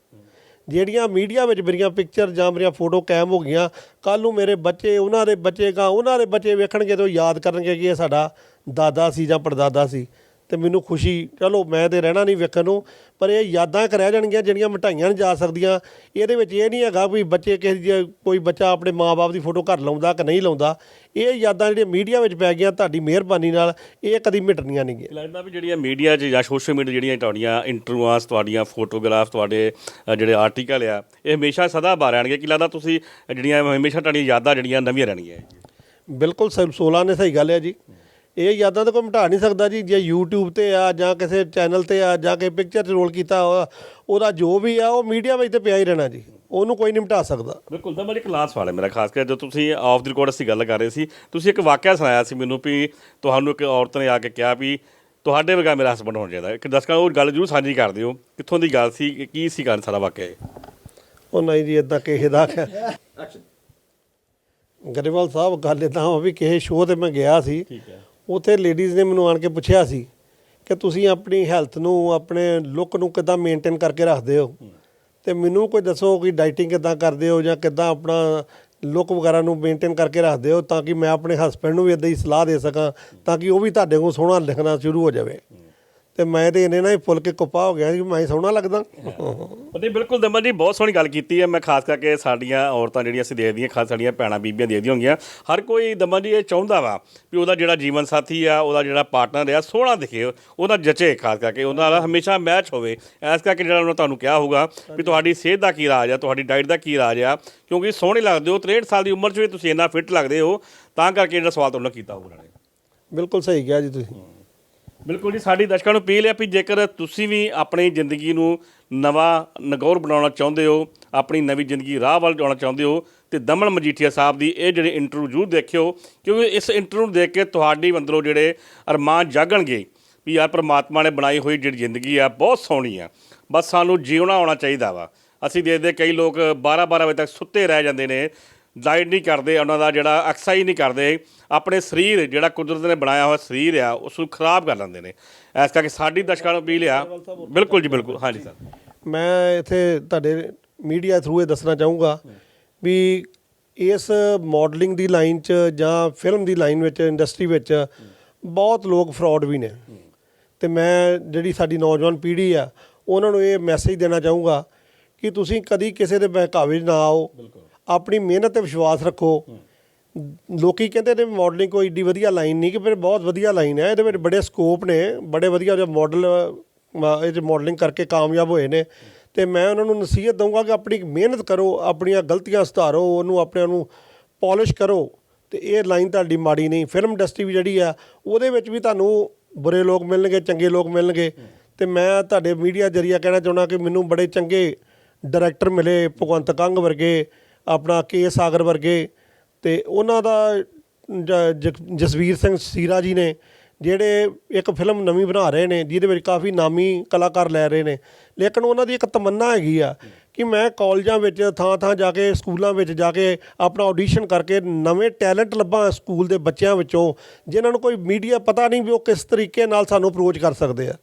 ਜਿਹੜੀਆਂ ਮੀਡੀਆ ਵਿੱਚ ਮੇਰੀਆਂ ਪਿਕਚਰ ਜਾਂ ਮੇਰੀਆਂ ਫੋਟੋ ਕਾਇਮ ਹੋ ਗਈਆਂ ਕੱਲ ਨੂੰ ਮੇਰੇ ਬੱਚੇ, ਉਹਨਾਂ ਦੇ ਬੱਚੇ ਗਾ, ਉਹਨਾਂ ਦੇ ਬੱਚੇ ਵੇਖਣਗੇ ਤੇ ਉਹ ਯਾਦ ਕਰਨਗੇ ਕਿ ਇਹ ਸਾਡਾ ਦਾਦਾ ਸੀ ਜਾਂ ਪੜਦਾਦਾ ਸੀ। ਤੇ ਮੈਨੂੰ ਖੁਸ਼ੀ ਚਲੋ ਮੈਂ ਤੇ ਰਹਿਣਾ ਨਹੀਂ ਵੇਖਣ ਨੂੰ ਪਰ ਇਹ ਯਾਦਾਂ ਇੱਕ ਰਹਿ ਜਾਣਗੀਆਂ ਜਿਹੜੀਆਂ ਮਿਟਾਈਆਂ ਨਹੀਂ ਜਾ ਸਕਦੀਆਂ। ਇਹਦੇ ਵਿੱਚ ਇਹ ਨਹੀਂ ਹੈਗਾ ਵੀ ਬੱਚੇ ਕਿਸੇ ਦੀ ਕੋਈ ਬੱਚਾ ਆਪਣੇ ਮਾਪੇ ਦੀ ਫੋਟੋ ਘਰ ਲਾਉਂਦਾ ਕਿ ਨਹੀਂ ਲਾਉਂਦਾ। ਇਹ ਯਾਦਾਂ ਜਿਹੜੀਆਂ ਮੀਡੀਆ ਵਿੱਚ ਪੈ ਗਈਆਂ ਤੁਹਾਡੀ ਮਿਹਰਬਾਨੀ ਨਾਲ ਇਹ ਕਦੀ ਮਿਟਣੀਆਂ ਨਹੀਂ ਗੀਆਂ। ਲੱਗਦਾ ਵੀ ਜਿਹੜੀਆਂ ਮੀਡੀਆ 'ਚ ਜਾਂ ਸੋਸ਼ਲ ਮੀਡੀਆ ਜਿਹੜੀਆਂ ਤੁਹਾਡੀਆਂ ਇੰਟਰਵਿਊਆਂ ਤੁਹਾਡੀਆਂ ਫੋਟੋਗ੍ਰਾਫ ਤੁਹਾਡੇ ਜਿਹੜੇ ਆਰਟੀਕਲ ਆ ਇਹ ਹਮੇਸ਼ਾ ਸਦਾ ਬਾਹਰ ਰਹਿਣਗੇ। ਕਿ ਲੱਗਦਾ ਤੁਸੀਂ ਜਿਹੜੀਆਂ ਹਮੇਸ਼ਾ ਤੁਹਾਡੀਆਂ ਯਾਦਾਂ ਜਿਹੜੀਆਂ ਨਵੀਆਂ ਰਹਿਣਗੀਆਂ? ਬਿਲਕੁਲ ਸ- 16 ਨੇ ਸਹੀ ਗੱਲ ਹੈ ਜੀ। ਇਹ ਯਾਦਾਂ ਤਾਂ ਕੋਈ ਮਿਟਾ ਨਹੀਂ ਸਕਦਾ ਜੀ ਜੇ YouTube ਤੇ ਆ ਜਾਂ ਕਿਸੇ ਚੈਨਲ ਤੇ ਆ ਜਾਂ ਕਿ ਪਿਕਚਰ 'ਚ ਰੋਲ ਕੀਤਾ ਹੋਇਆ, ਉਹਦਾ ਜੋ ਵੀ ਆ ਉਹ ਮੀਡੀਆ ਵਿੱਚ ਤੇ ਪਿਆ ਹੀ ਰਹਿਣਾ ਜੀ। ਉਹਨੂੰ ਕੋਈ ਨਹੀਂ ਮਿਟਾ ਸਕਦਾ। ਬਿਲਕੁਲ ਤਾਂ ਮੇਰੀ ਕਲਾਸ ਵਾਲਾ ਮੇਰਾ ਖਾਸ ਕਰ ਜਦੋਂ ਤੁਸੀਂ ਆਫ ਦੀ ਰਿਕਾਰਡ ਅਸੀਂ ਗੱਲ ਕਰ ਰਹੇ ਸੀ ਤੁਸੀਂ ਇੱਕ ਵਾਕਿਆ ਸੁਣਾਇਆ ਸੀ ਮੈਨੂੰ ਵੀ ਤੁਹਾਨੂੰ ਇੱਕ ਔਰਤ ਨੇ ਆ ਕੇ ਕਿਹਾ ਵੀ ਤੁਹਾਡੇ ਵਰਗਾ ਮੇਰਾ ਹਸਬੰਡ ਹੋਣਾ ਚਾਹੀਦਾ। ਇੱਕ ਦਰਸ਼ਕਾਂ ਨੂੰ ਉਹ ਗੱਲ ਜ਼ਰੂਰ ਸਾਂਝੀ ਕਰ ਦਿਓ ਕਿੱਥੋਂ ਦੀ ਗੱਲ ਸੀ ਕਿ ਸੀ ਗੱਲ ਸਾਰਾ ਵਾਕਿਆ ਇਹ? ਉਹ ਨਹੀਂ ਜੀ ਇਦਾਂ ਕਿਸੇ ਦਾ ਗਰੇਵਾਲ ਸਾਹਿਬ ਗੱਲ ਇਦਾਂ ਵਾ ਵੀ ਕਿਸੇ ਸ਼ੋਅ ਤੇ ਮੈਂ ਗਿਆ ਸੀ। ਠੀਕ ਹੈ। ਉੱਥੇ ਲੇਡੀਜ਼ ਨੇ ਮੈਨੂੰ ਆਣ ਕੇ ਪੁੱਛਿਆ ਸੀ ਕਿ ਤੁਸੀਂ ਆਪਣੀ ਹੈਲਥ ਨੂੰ, ਆਪਣੇ ਲੁੱਕ ਨੂੰ ਕਿਦਾਂ ਮੇਨਟੇਨ ਕਰਕੇ ਰੱਖਦੇ ਹੋ? ਤੇ ਮੈਨੂੰ ਕੋਈ ਦੱਸੋ ਕਿ ਡਾਈਟਿੰਗ ਕਿਦਾਂ ਕਰਦੇ ਹੋ ਜਾਂ ਕਿਦਾਂ ਆਪਣਾ ਲੁੱਕ ਵਗੈਰਾ ਨੂੰ ਮੇਨਟੇਨ ਕਰਕੇ ਰੱਖਦੇ ਹੋ ਤਾਂ ਕਿ ਮੈਂ ਆਪਣੇ ਹਸਬੰਡ ਨੂੰ ਵੀ ਇਦਾਂ ਹੀ ਸਲਾਹ ਦੇ ਸਕਾਂ ਤਾਂ ਕਿ ਉਹ ਵੀ ਤੁਹਾਡੇ ਕੋਲ ਸੋਹਣਾ ਲਿਖਣਾ ਸ਼ੁਰੂ ਹੋ ਜਾਵੇ। ਤੇ ਮੈਂ ਤੇ ਇਹਨੇ ਨਾ ਹੀ ਫੁੱਲ ਕੇ ਕੁੱਪਾ ਹੋ ਗਿਆ ਕਿ ਮੈਂ ਸੋਹਣਾ ਲੱਗਦਾ। ਨਹੀਂ ਬਿਲਕੁਲ ਦਮਨ ਜੀ ਬਹੁਤ ਸੋਹਣੀ ਗੱਲ ਕੀਤੀ ਹੈ। ਮੈਂ ਖਾਸ ਕਰਕੇ ਸਾਡੀਆਂ ਔਰਤਾਂ ਜਿਹੜੀਆਂ ਅਸੀਂ ਦੇਖਦੀਆਂ ਖਾਸ ਸਾਡੀਆਂ ਭੈਣਾਂ ਬੀਬੀਆਂ ਦੇਖਦੀਆਂ ਹੋਗੀਆਂ ਹਰ ਕੋਈ ਦਮਨ ਜੀ ਇਹ ਚਾਹੁੰਦਾ ਵਾ ਵੀ ਉਹਦਾ ਜਿਹੜਾ ਜੀਵਨ ਸਾਥੀ ਆ ਉਹਦਾ ਜਿਹੜਾ ਪਾਰਟਨਰ ਆ ਸੋਹਣਾ ਦਿਖੇ ਉਹਦਾ ਜਚੇ ਖਾਸ ਕਰਕੇ ਉਹਨਾਂ ਨਾਲ ਹਮੇਸ਼ਾ ਮੈਚ ਹੋਵੇ। ਐਸ ਕਰਕੇ ਜਿਹੜਾ ਉਹਨਾਂ ਤੁਹਾਨੂੰ ਕਿਹਾ ਹੋਊਗਾ ਵੀ ਤੁਹਾਡੀ ਸਿਹਤ ਦਾ ਕੀ ਰਾਜ ਆ ਤੁਹਾਡੀ ਡਾਈਟ ਦਾ ਕੀ ਰਾਜ ਆ ਕਿਉਂਕਿ ਸੋਹਣੇ ਲੱਗਦੇ ਹੋ 63 ਸਾਲ ਦੀ ਉਮਰ 'ਚ ਵੀ ਤੁਸੀਂ ਇੰਨਾ ਫਿੱਟ ਲੱਗਦੇ ਹੋ ਤਾਂ ਕਰਕੇ ਜਿਹੜਾ ਸਵਾਲ ਤੁਹਾਨੂੰ ਕੀਤਾ ਹੋਊਗਾ। ਬਿਲਕੁਲ ਸਹੀ ਕਿਹਾ ਜੀ ਤੁਸੀਂ। ਬਿਲਕੁਲ ਜੀ, ਸਾਡੀ ਦਰਸ਼ਕਾਂ ਨੂੰ ਅਪੀਲ ਹੈ ਵੀ ਜੇਕਰ ਤੁਸੀਂ ਵੀ ਆਪਣੀ ਜ਼ਿੰਦਗੀ ਨੂੰ ਨਵਾਂ ਨਗੌਰ ਬਣਾਉਣਾ ਚਾਹੁੰਦੇ ਹੋ, ਆਪਣੀ ਨਵੀਂ ਜ਼ਿੰਦਗੀ ਰਾਹ ਵੱਲ ਜਾਣਾ ਚਾਹੁੰਦੇ ਹੋ, ਤੇ ਦਮਨ ਮਜੀਠੀਆ ਸਾਹਿਬ ਦੀ ਇਹ ਜਿਹੜੇ ਇੰਟਰਵਿਊ ਜ਼ਰੂਰ ਦੇਖਿਓ, ਕਿਉਂਕਿ ਇਸ ਇੰਟਰਵਿਊ ਨੂੰ ਦੇਖ ਕੇ ਤੁਹਾਡੀ ਅੰਦਰੋਂ ਜਿਹੜੇ ਅਰਮਾਨ ਜਾਗਣਗੇ ਵੀ ਯਾਰ ਪ੍ਰਮਾਤਮਾ ਨੇ ਬਣਾਈ ਹੋਈ ਜਿਹੜੀ ਜ਼ਿੰਦਗੀ ਆ, ਬਹੁਤ ਸੋਹਣੀ ਆ। ਬਸ ਸਾਨੂੰ ਜਿਉਣਾ ਆਉਣਾ ਚਾਹੀਦਾ ਵਾ। ਅਸੀਂ ਦੇਖਦੇ ਕਈ ਲੋਕ 12-12 ਵਜੇ ਤੱਕ ਸੁੱਤੇ ਰਹਿ ਜਾਂਦੇ ਨੇ ਡਾਈਟ ਨਹੀਂ ਕਰਦੇ ਉਹਨਾਂ ਦਾ ਜਿਹੜਾ ਐਕਸਰਸਾਈਜ਼ ਨਹੀਂ ਕਰਦੇ ਆਪਣੇ ਸਰੀਰ ਜਿਹੜਾ ਕੁਦਰਤ ਨੇ ਬਣਾਇਆ ਹੋਇਆ ਸਰੀਰ ਆ ਉਸ ਨੂੰ ਖਰਾਬ ਕਰ ਲੈਂਦੇ ਨੇ। ਇਸ ਕਰਕੇ ਸਾਡੀ ਦਰਸ਼ਕਾਂ ਨੂੰ ਅਪੀਲ ਆ। ਬਿਲਕੁਲ ਜੀ ਬਿਲਕੁਲ। ਹਾਂਜੀ ਸਰ। ਮੈਂ ਇੱਥੇ ਤੁਹਾਡੇ ਮੀਡੀਆ ਥਰੂ ਇਹ ਦੱਸਣਾ ਚਾਹੂੰਗਾ ਵੀ ਇਸ ਮਾਡਲਿੰਗ ਦੀ ਲਾਈਨ 'ਚ ਜਾਂ ਫਿਲਮ ਦੀ ਲਾਈਨ ਵਿੱਚ ਇੰਡਸਟਰੀ ਵਿੱਚ ਬਹੁਤ ਲੋਕ ਫਰਾਡ ਵੀ ਨੇ। ਤੇ ਮੈਂ ਜਿਹੜੀ ਸਾਡੀ ਨੌਜਵਾਨ ਪੀੜ੍ਹੀ ਆ ਉਹਨਾਂ ਨੂੰ ਇਹ ਮੈਸੇਜ ਦੇਣਾ ਚਾਹੂੰਗਾ ਕਿ ਤੁਸੀਂ ਕਦੀ ਕਿਸੇ ਦੇ ਬਹਿਕਾਵੇ 'ਚ ਨਾ ਆਓ। ਆਪਣੀ ਮਿਹਨਤ ਤੇ ਵਿਸ਼ਵਾਸ ਰੱਖੋ। ਲੋਕੀ ਕਹਿੰਦੇ ਨੇ ਮਾਡਲਿੰਗ ਕੋਈ ਏਡੀ ਵਧੀਆ ਲਾਈਨ ਨਹੀਂ ਕਿ ਫਿਰ ਬਹੁਤ ਵਧੀਆ ਲਾਈਨ ਹੈ। ਇਹਦੇ ਵਿੱਚ ਬੜੇ ਸਕੋਪ ਨੇ, ਬੜੇ ਵਧੀਆ ਜੋ ਮਾਡਲ ਇਹ 'ਚ ਮਾਡਲਿੰਗ ਕਰਕੇ ਕਾਮਯਾਬ ਹੋਏ ਨੇ। ਤੇ ਮੈਂ ਉਹਨਾਂ ਨੂੰ ਨਸੀਹਤ ਦਊਂਗਾ ਕਿ ਆਪਣੀ ਮਿਹਨਤ ਕਰੋ, ਆਪਣੀਆਂ ਗਲਤੀਆਂ ਸੁਧਾਰੋ, ਉਹਨੂੰ ਆਪਣੇ ਨੂੰ ਪਾਲਿਸ਼ ਕਰੋ। ਤੇ ਇਹ ਲਾਈਨ ਤੁਹਾਡੀ ਮਾੜੀ ਨਹੀਂ ਫਿਲਮ ਇੰਡਸਟਰੀ ਵੀ ਜਿਹੜੀ ਆ, ਉਹਦੇ ਵਿੱਚ ਵੀ ਤੁਹਾਨੂੰ ਬੁਰੇ ਲੋਕ ਮਿਲਣਗੇ, ਚੰਗੇ ਲੋਕ ਮਿਲਣਗੇ। ਤੇ ਮੈਂ ਤੁਹਾਡੇ ਮੀਡੀਆ ਜਰੀਆ ਕਹਿਣਾ ਚਾਹੁੰਦਾ ਕਿ ਮੈਨੂੰ ਬੜੇ ਚੰਗੇ ਡਾਇਰੈਕਟਰ ਮਿਲੇ, ਭਗਵੰਤ ਕੰਗ ਵਰਗੇ। ਆਪਣਾ ਕੇ ਸਾਗਰ ਵਰਗੇ ਤੇ ਉਹਨਾਂ ਦਾ ਜਸਵੀਰ ਸਿੰਘ ਸੀਰਾ ਜੀ ਨੇ ਜਿਹੜੇ ਇੱਕ ਫਿਲਮ ਨਵੀਂ ਬਣਾ ਰਹੇ ਨੇ, ਜਿਹਦੇ ਵਿੱਚ ਕਾਫੀ ਨਾਮੀ ਕਲਾਕਾਰ ਲੈ ਰਹੇ ਨੇ। ਲੇਕਿਨ ਉਹਨਾਂ ਦੀ ਇੱਕ ਤਮੰਨਾ ਹੈਗੀ ਆ ਕਿ ਮੈਂ ਕਾਲਜਾਂ ਵਿੱਚ ਥਾਂ ਥਾਂ ਜਾ ਕੇ, ਸਕੂਲਾਂ ਵਿੱਚ ਜਾ ਕੇ ਆਪਣਾ ਆਡੀਸ਼ਨ ਕਰਕੇ ਨਵੇਂ ਟੈਲੈਂਟ ਲੱਭਾਂ ਸਕੂਲ ਦੇ ਬੱਚਿਆਂ ਵਿੱਚੋਂ, ਜਿਨ੍ਹਾਂ ਨੂੰ ਕੋਈ ਮੀਡੀਆ ਪਤਾ ਨਹੀਂ ਵੀ ਉਹ ਕਿਸ ਤਰੀਕੇ ਨਾਲ ਸਾਨੂੰ ਅਪਰੋਚ ਕਰ ਸਕਦੇ ਆ।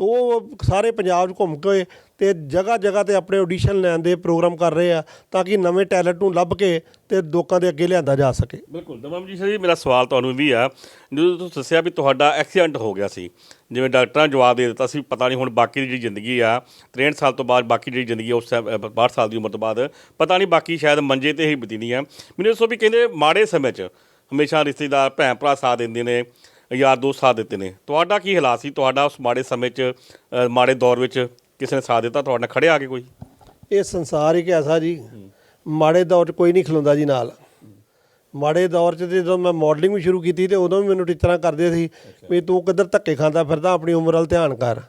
ਉਹ ਸਾਰੇ ਪੰਜਾਬ 'ਚ ਘੁੰਮ ਕੇ ਤੇ ਜਗ੍ਹਾ ਜਗ੍ਹਾ ਤੇ ਆਪਣੇ ਆਡੀਸ਼ਨ ਲੈਣ ਦੇ ਪ੍ਰੋਗਰਾਮ ਕਰ ਰਹੇ ਆ ਤਾਂ ਕਿ ਨਵੇਂ ਟੈਲੈਂਟ ਨੂੰ ਲੱਭ ਕੇ ਤੇ ਲੋਕਾਂ ਦੇ ਅੱਗੇ ਲਿਆਂਦਾ ਜਾ ਸਕੇ। ਬਿਲਕੁਲ। ਦਮਨ ਜੀ ਜੀ ਮੇਰਾ ਸਵਾਲ ਤੁਹਾਨੂੰ ਵੀ ਆ। ਜਦੋਂ ਤੁਸੀਂ ਦੱਸਿਆ ਵੀ ਤੁਹਾਡਾ ਐਕਸੀਡੈਂਟ ਹੋ ਗਿਆ ਸੀ ਜਿਵੇਂ ਡਾਕਟਰਾਂ ਨੇ ਜਵਾਬ ਦੇ ਦਿੱਤਾ ਸੀ ਪਤਾ ਨਹੀਂ ਹੁਣ ਬਾਕੀ ਦੀ ਜਿਹੜੀ ਜ਼ਿੰਦਗੀ ਆ 63 ਸਾਲ ਤੋਂ ਬਾਅਦ ਬਾਕੀ ਜਿਹੜੀ ਜ਼ਿੰਦਗੀ ਆ ਉਸ ਟਾਈਮ, ਅ, 62 ਸਾਲ ਦੀ ਉਮਰ ਤੋਂ ਬਾਅਦ ਪਤਾ ਨਹੀਂ ਬਾਕੀ ਸ਼ਾਇਦ ਮੰਜੇ ਤੇ ਹੀ ਬਤੀਨੀ ਆ ਮੈਨੂੰ ਦੱਸੋ ਵੀ ਕਹਿੰਦੇ ਮਾੜੇ ਸਮੇਂ 'ਚ ਹਮੇਸ਼ਾ ਰਿਸ਼ਤੇਦਾਰ ਭੈਣ ਭਰਾ ਸਾਥ ਦਿੰਦੇ ਨੇ ਯਾਰ ਦੋਸਤ ਸਾਥ ਦਿੱਤੇ ਨੇ। ਤੁਹਾਡਾ ਕੀ ਹਾਲਾਤ ਸੀ? ਤੁਹਾਡਾ ਉਸ ਮਾੜੇ ਸਮੇਂ 'ਚ ਮਾੜੇ ਦੌਰ ਵਿੱਚ? ਕਿਸੇ ਨੇ ਸਾਥ ਦਿੱਤਾ, ਤੁਹਾਡੇ ਨਾਲ ਖੜੇ ਆ ਕੇ ਕੋਈ? ਇਹ ਸੰਸਾਰ ਹੀ ਐਸਾ ਜੀ, ਮਾੜੇ ਦੌਰ 'ਚ ਕੋਈ ਨਹੀਂ ਖਲੋਂਦਾ ਜੀ ਨਾਲ। ਮਾੜੇ ਦੌਰ 'ਚ ਤੇ ਜਦੋਂ ਮੈਂ ਮਾਡਲਿੰਗ ਵੀ ਸ਼ੁਰੂ ਕੀਤੀ ਤੇ ਉਦੋਂ ਵੀ ਮੈਨੂੰ ਟੀਚਰਾਂ ਕਰਦੇ ਸੀ ਵੀ ਤੂੰ ਕਿੱਧਰ ਧੱਕੇ ਖਾਂਦਾ ਫਿਰਦਾ, ਆਪਣੀ ਉਮਰ ਵੱਲ ਧਿਆਨ ਕਰ।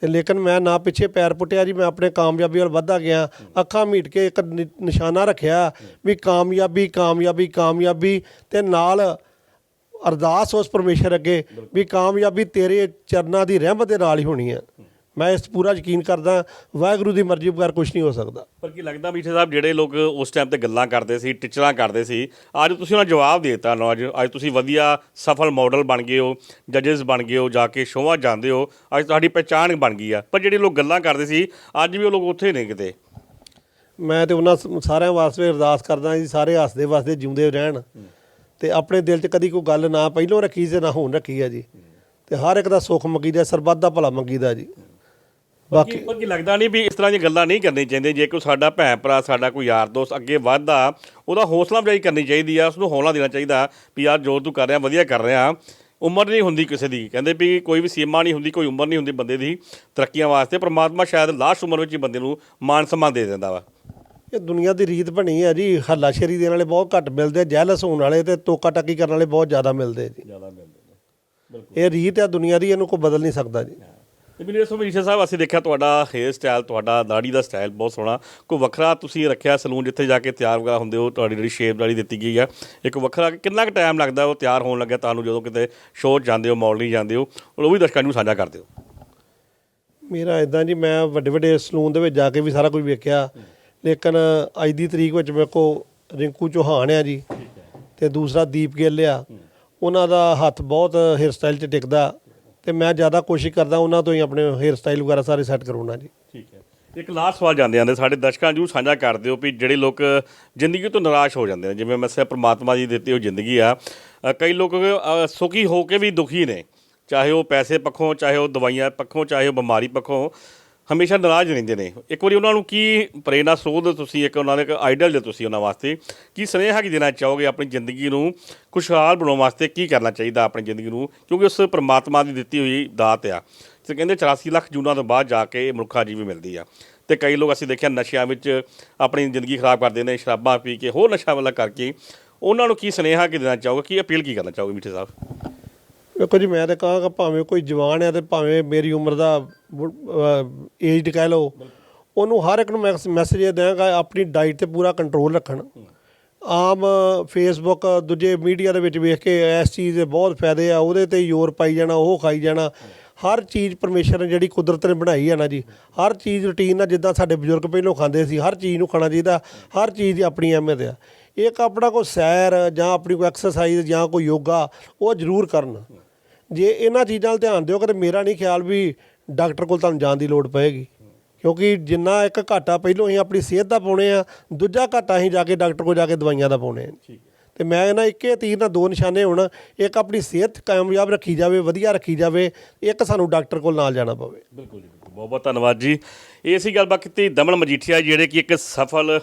ਤੇ ਲੇਕਿਨ ਮੈਂ ਨਾ ਪਿੱਛੇ ਪੈਰ ਪੁੱਟਿਆ ਜੀ, ਮੈਂ ਆਪਣੇ ਕਾਮਯਾਬੀ ਵੱਲ ਵੱਧਦਾ ਗਿਆ। ਅੱਖਾਂ ਮੀਟ ਕੇ ਇੱਕ ਨਿ- ਨਿਸ਼ਾਨਾ ਰੱਖਿਆ ਵੀ ਕਾਮਯਾਬੀ ਕਾਮਯਾਬੀ ਕਾਮਯਾਬੀ ਤੇ ਨਾਲ ਅਰਦਾਸ ਉਸ ਪਰਮੇਸ਼ਰ ਅੱਗੇ ਵੀ ਕਾਮਯਾਬੀ ਤੇਰੇ ਚਰਨਾਂ ਦੀ ਰਹਿਮਤ ਦੇ ਨਾਲ ਹੀ ਹੋਣੀ ਹੈ ਮੈਂ ਇਸ ਪੂਰਾ ਯਕੀਨ ਕਰਦਾ ਵਾਹਿਗੁਰੂ ਦੀ ਮਰਜ਼ੀ ਬਗੈਰ ਕੁਝ ਨਹੀਂ ਹੋ ਸਕਦਾ। ਪਰ ਕੀ ਲੱਗਦਾ ਮੀਠੇ ਸਾਹਿਬ ਜਿਹੜੇ ਲੋਕ ਉਸ ਟਾਈਮ ਤੇ ਗੱਲਾਂ ਕਰਦੇ ਸੀ ਟੀਚਰਾਂ ਕਰਦੇ ਸੀ ਅੱਜ ਤੁਸੀਂ ਉਹਨਾਂ ਜਵਾਬ ਦੇ ਦਿੱਤਾ ਨਾ ਅੱਜ ਅੱਜ ਤੁਸੀਂ ਵਧੀਆ ਸਫਲ ਮਾਡਲ ਬਣ ਗਏ ਹੋ ਜੱਜਸ ਬਣ ਗਏ ਹੋ ਜਾ ਕੇ ਸ਼ੋਆਂ ਜਾਂਦੇ ਹੋ ਅੱਜ ਤੁਹਾਡੀ ਪਛਾਣ ਬਣ ਗਈ ਆ। ਪਰ ਜਿਹੜੇ ਲੋਕ ਗੱਲਾਂ ਕਰਦੇ ਸੀ ਅੱਜ ਵੀ ਉਹ ਲੋਕ ਉੱਥੇ ਨੇ ਕਿਤੇ? ਮੈਂ ਤੇ ਉਹਨਾਂ ਸਾਰਿਆਂ ਵਾਸਤੇ ਅਰਦਾਸ ਕਰਦਾ ਜੀ ਸਾਰੇ ਹੱਸਦੇ ਵਸਦੇ ਜਿਉਂਦੇ ਰਹਿਣ। ਤੇ ਆਪਣੇ ਦਿਲ 'ਚ ਕਦੀ ਕੋਈ ਗੱਲ ਨਾ ਪਹਿਲੋਂ ਰੱਖੀ ਤੇ ਨਾ ਹੁਣ ਰੱਖੀ ਹੈ ਜੀ। ਤੇ ਹਰ ਇੱਕ ਦਾ ਸੁੱਖ ਮੰਗੀਦਾ ਸਰਬੱਤ ਦਾ ਭਲਾ ਮੰਗੀਦਾ ਜੀ। ਬਾਕੀ ਪਰ ਕੀ ਲੱਗਦਾ ਨਹੀਂ ਵੀ ਇਸ ਤਰ੍ਹਾਂ ਦੀਆਂ ਗੱਲਾਂ ਨਹੀਂ ਕਰਨੀ ਚਾਹੀਦੀਆਂ। ਜੇ ਕੋਈ ਸਾਡਾ ਭੈਣ ਭਰਾ ਸਾਡਾ ਕੋਈ ਯਾਰ ਦੋਸਤ ਅੱਗੇ ਵੱਧਦਾ ਉਹਦਾ ਹੌਸਲਾ ਅਫਜ਼ਾਈ ਕਰਨੀ ਚਾਹੀਦੀ ਆ ਉਸ ਨੂੰ ਹੌਸਲਾ ਦੇਣਾ ਚਾਹੀਦਾ ਵੀ ਯਾਰ ਜੋ ਤੂੰ ਕਰ ਰਿਹਾ ਵਧੀਆ ਕਰ ਰਿਹਾ। ਉਮਰ ਨਹੀਂ ਹੁੰਦੀ ਕਿਸੇ ਦੀ। ਕਹਿੰਦੇ ਵੀ ਕੋਈ ਵੀ ਸੀਮਾ ਨਹੀਂ ਹੁੰਦੀ ਕੋਈ ਉਮਰ ਨਹੀਂ ਹੁੰਦੀ ਬੰਦੇ ਦੀ ਤਰੱਕੀਆਂ ਵਾਸਤੇ। ਪ੍ਰਮਾਤਮਾ ਸ਼ਾਇਦ ਲਾਸਟ ਉਮਰ ਵਿੱਚ ਹੀ ਬੰਦੇ ਨੂੰ ਮਾਨ ਸਨਮਾਨ ਦੇ ਦਿੰਦਾ ਵਾ। ਇਹ ਦੁਨੀਆ ਦੀ ਰੀਤ ਬਣੀ ਹੈ ਜੀ। ਹੱਲਾਸ਼ੇਰੀ ਦੇਣ ਵਾਲੇ ਬਹੁਤ ਘੱਟ ਮਿਲਦੇ ਜੈਲਸ ਹੋਣ ਵਾਲੇ ਤੇ ਤੋਕਾ ਟੱਕੀ ਕਰਨ ਵਾਲੇ ਬਹੁਤ ਜ਼ਿਆਦਾ ਮਿਲਦੇ ਜੀ। ਜ਼ਿਆਦਾ ਮਿਲਦੇ ਨੇ। ਇਹ ਰੀਤ ਹੈ ਦੁਨੀਆ ਦੀ ਇਹਨੂੰ ਕੋਈ ਬਦਲ ਨਹੀਂ ਸਕਦਾ ਜੀ। ਮੈਨੂੰ ਦੱਸੋ ਮਨੀਸ਼ਾ ਸਾਹਿਬ ਅਸੀਂ ਦੇਖਿਆ ਤੁਹਾਡਾ ਹੇਅਰ ਸਟਾਈਲ ਤੁਹਾਡਾ ਦਾੜੀ ਦਾ ਸਟਾਈਲ ਬਹੁਤ ਸੋਹਣਾ। ਕੋਈ ਵੱਖਰਾ ਤੁਸੀਂ ਰੱਖਿਆ ਸਲੂਨ ਜਿੱਥੇ ਜਾ ਕੇ ਤਿਆਰ ਵਗੈਰਾ ਹੁੰਦੇ ਹੋ ਤੁਹਾਡੀ ਜਿਹੜੀ ਸ਼ੇਪ ਵਾਲੀ ਦਿੱਤੀ ਗਈ ਆ ਇੱਕ ਵੱਖਰਾ ਕਿੰਨਾ ਕੁ ਟਾਈਮ ਲੱਗਦਾ ਉਹ ਤਿਆਰ ਹੋਣ ਲੱਗਿਆ ਤੁਹਾਨੂੰ ਜਦੋਂ ਕਿਤੇ ਸ਼ੋਅ ਜਾਂਦੇ ਹੋ ਮਾਡਲਿੰਗ ਜਾਂਦੇ ਹੋ? ਉਹ ਵੀ ਦਰਸ਼ਕਾਂ ਨੂੰ ਸਾਂਝਾ ਕਰਦੇ ਹੋ ਮੇਰਾ ਇਦਾਂ ਜੀ ਮੈਂ ਵੱਡੇ ਵੱਡੇ ਸਲੂਨ ਦੇ ਵਿੱਚ ਜਾ ਕੇ ਵੀ ਸਾਰਾ ਕੁਝ ਵੇਖਿਆ। ਲੇਕਿਨ ਅੱਜ ਦੀ ਤਰੀਕ ਵਿੱਚ ਮੇਰੇ ਕੋ ਰਿੰਕੂ ਚੌਹਾਨ ਆ ਜੀ ਤੇ ਦੂਸਰਾ ਦੀਪ ਗਿੱਲ ਆ। ਉਹਨਾਂ ਦਾ ਹੱਥ ਬਹੁਤ ਹੇਅਰ ਸਟਾਈਲ 'ਚ ਟਿਕਦਾ। ਤੇ ਮੈਂ ਜ਼ਿਆਦਾ ਕੋਸ਼ਿਸ਼ ਕਰਦਾ ਉਹਨਾਂ ਤੋਂ ਹੀ ਆਪਣੇ ਹੇਅਰ ਸਟਾਈਲ ਵਗੈਰਾ ਸਾਰੇ ਸੈੱਟ ਕਰਾਉਣਾ ਜੀ। ਠੀਕ ਹੈ। ਇੱਕ ਲਾਸਟ ਸਵਾਲ ਜਾਂਦੇ ਜਾਂਦੇ ਸਾਡੇ ਦਰਸ਼ਕਾਂ ਨੂੰ ਸਾਂਝਾ ਕਰ ਦਿਓ ਵੀ ਜਿਹੜੇ ਲੋਕ ਜ਼ਿੰਦਗੀ ਤੋਂ ਨਿਰਾਸ਼ ਹੋ ਜਾਂਦੇ ਨੇ, ਜਿਵੇਂ ਮੈਂ ਸਿਆ ਪ੍ਰਮਾਤਮਾ ਦੀ ਦਿੱਤੀ ਹੋਈ ਜ਼ਿੰਦਗੀ ਆ ਕਈ ਲੋਕ ਸੁਖੀ ਹੋ ਕੇ ਵੀ ਦੁਖੀ ਨੇ, ਚਾਹੇ ਉਹ ਪੈਸੇ ਪੱਖੋਂ, ਚਾਹੇ ਉਹ ਦਵਾਈਆਂ ਪੱਖੋਂ, ਚਾਹੇ ਉਹ ਬਿਮਾਰੀ ਪੱਖੋਂ। ਹਮੇਸ਼ਾ ਨਾਰਾਜ਼ ਰਹਿੰਦੇ ਨੇ। ਇੱਕ ਵਾਰੀ ਉਹਨਾਂ ਨੂੰ ਕੀ ਪ੍ਰੇਰਨਾ ਸਰੋਤ ਤੁਸੀਂ, ਇੱਕ ਉਹਨਾਂ ਦੇ ਇੱਕ ਆਈਡਲ ਜੇ ਤੁਸੀਂ ਉਹਨਾਂ ਵਾਸਤੇ, ਕੀ ਸੁਨੇਹਾ ਕੀ ਦੇਣਾ ਚਾਹੋਗੇ ਆਪਣੀ ਜ਼ਿੰਦਗੀ ਨੂੰ ਖੁਸ਼ਹਾਲ ਬਣਾਉਣ ਵਾਸਤੇ ਕੀ ਕਰਨਾ ਚਾਹੀਦਾ ਆਪਣੀ ਜ਼ਿੰਦਗੀ ਨੂੰ? ਕਿਉਂਕਿ ਉਸ ਪਰਮਾਤਮਾ ਦੀ ਦਿੱਤੀ ਹੋਈ ਦਾਤ ਆ। ਤੇ ਕਹਿੰਦੇ 84 ਲੱਖ ਜੂਨਾਂ ਤੋਂ ਬਾਅਦ ਜਾ ਕੇ ਮਨੁੱਖਾ ਜੀਵੀ ਮਿਲਦੀ ਆ। ਤੇ ਕਈ ਲੋਕ ਅਸੀਂ ਦੇਖਿਆ ਨਸ਼ਿਆਂ ਵਿੱਚ ਆਪਣੀ ਜ਼ਿੰਦਗੀ ਖਰਾਬ ਕਰਦੇ ਨੇ, ਸ਼ਰਾਬਾਂ ਪੀ ਕੇ, ਹੋਰ ਨਸ਼ਾ ਵਾਲਾ ਕਰਕੇ। ਉਹਨਾਂ ਨੂੰ ਕੀ ਸੁਨੇਹਾ ਕੀ ਦੇਣਾ ਚਾਹੋਗੇ? ਕੀ ਅਪੀਲ ਕੀ ਕਰਨਾ ਚਾਹੋਗੇ ਮਿੱਠੇ ਸਾਹਿਬ? ਵੇਖੋ ਜੀ, ਮੈਂ ਤਾਂ ਕਹਾਂਗਾ ਭਾਵੇਂ ਕੋਈ ਜਵਾਨ ਹੈ ਤੇ ਭਾਵੇਂ ਮੇਰੀ ਉਮਰ ਦਾ ਏਜ ਕਹਿ ਲਓ, ਉਹਨੂੰ ਹਰ ਇੱਕ ਨੂੰ ਮੈਂ ਮੈਸੇਜ ਇਹ ਦਿਆਂਗਾ, ਆਪਣੀ ਡਾਈਟ ਤੇ ਪੂਰਾ ਕੰਟਰੋਲ ਰੱਖਣ। ਆਮ ਫੇਸਬੁੱਕ ਦੂਜੇ ਮੀਡੀਆ ਦੇ ਵਿੱਚ ਵੇਖ ਕੇ ਇਸ ਚੀਜ਼ ਦੇ ਬਹੁਤ ਫਾਇਦੇ ਆ, ਉਹਦੇ ਤੇ ਜ਼ੋਰ ਪਾਈ ਜਾਣਾ, ਉਹ ਖਾਈ ਜਾਣਾ। ਹਰ ਚੀਜ਼ ਪਰਮੇਸ਼ਰ ਨੇ ਜਿਹੜੀ ਕੁਦਰਤ ਨੇ ਬਣਾਈ ਆ ਨਾ ਜੀ। ਹਰ ਚੀਜ਼ ਰੁਟੀਨ ਨਾਲ ਜਿੱਦਾਂ ਸਾਡੇ ਬਜ਼ੁਰਗ ਪਹਿਲਾਂ ਖਾਂਦੇ ਸੀ, ਹਰ ਚੀਜ਼ ਨੂੰ ਖਾਣਾ ਚਾਹੀਦਾ, ਹਰ ਚੀਜ਼ ਦੀ ਆਪਣੀ ਅਹਿਮੀਅਤ ਆ। ਇੱਕ ਆਪਣਾ ਕੋਈ ਸੈਰ ਜਾਂ ਆਪਣੀ ਕੋਈ ਐਕਸਰਸਾਈਜ਼ ਜਾਂ ਕੋਈ ਯੋਗਾ, ਉਹ ਜ਼ਰੂਰ ਕਰਨ। ਜੇ ਇਹਨਾਂ ਚੀਜ਼ਾਂ 'ਤੇ ਧਿਆਨ ਦਿਓ ਕਿ ਮੇਰਾ ਨਹੀਂ ਖਿਆਲ ਵੀ ਡਾਕਟਰ ਕੋਲ ਤੁਹਾਨੂੰ ਜਾਣ ਦੀ ਲੋੜ ਪਏਗੀ। ਕਿਉਂਕਿ ਜਿੰਨਾ ਇੱਕ ਘਾਟਾ ਪਹਿਲੋਂ ਅਸੀਂ ਆਪਣੀ ਸਿਹਤ ਦਾ ਪਾਉਣੇ ਆ ਦੂਜਾ ਘਾਟਾ ਅਸੀਂ ਜਾ ਕੇ ਡਾਕਟਰ ਕੋਲ ਜਾ ਕੇ ਦਵਾਈਆਂ ਦਾ ਪਾਉਣੇ ਆ। ਤੇ ਮੈਂ ਇਹਨਾਂ ਇੱਕੇ ਤੀਰ ਨਾਲ ਦੋ ਨਿਸ਼ਾਨੇ ਹੋਣ ਇੱਕ ਆਪਣੀ ਸਿਹਤ ਕਾਮਯਾਬ ਰੱਖੀ ਜਾਵੇ ਵਧੀਆ ਰੱਖੀ ਜਾਵੇ ਇੱਕ ਸਾਨੂੰ ਡਾਕਟਰ ਕੋਲ ਨਾਲ ਜਾਣਾ ਪਵੇ। ਬਿਲਕੁਲ ਜੀ ਬਹੁਤ ਬਹੁਤ ਧੰਨਵਾਦ ਜੀ। ਇਹ ਸੀ ਗੱਲਬਾਤ ਕੀਤੀ ਦਮਨ ਮਜੀਠੀਆ ਜਿਹੜੇ ਕਿ ਇੱਕ ਸਫਲ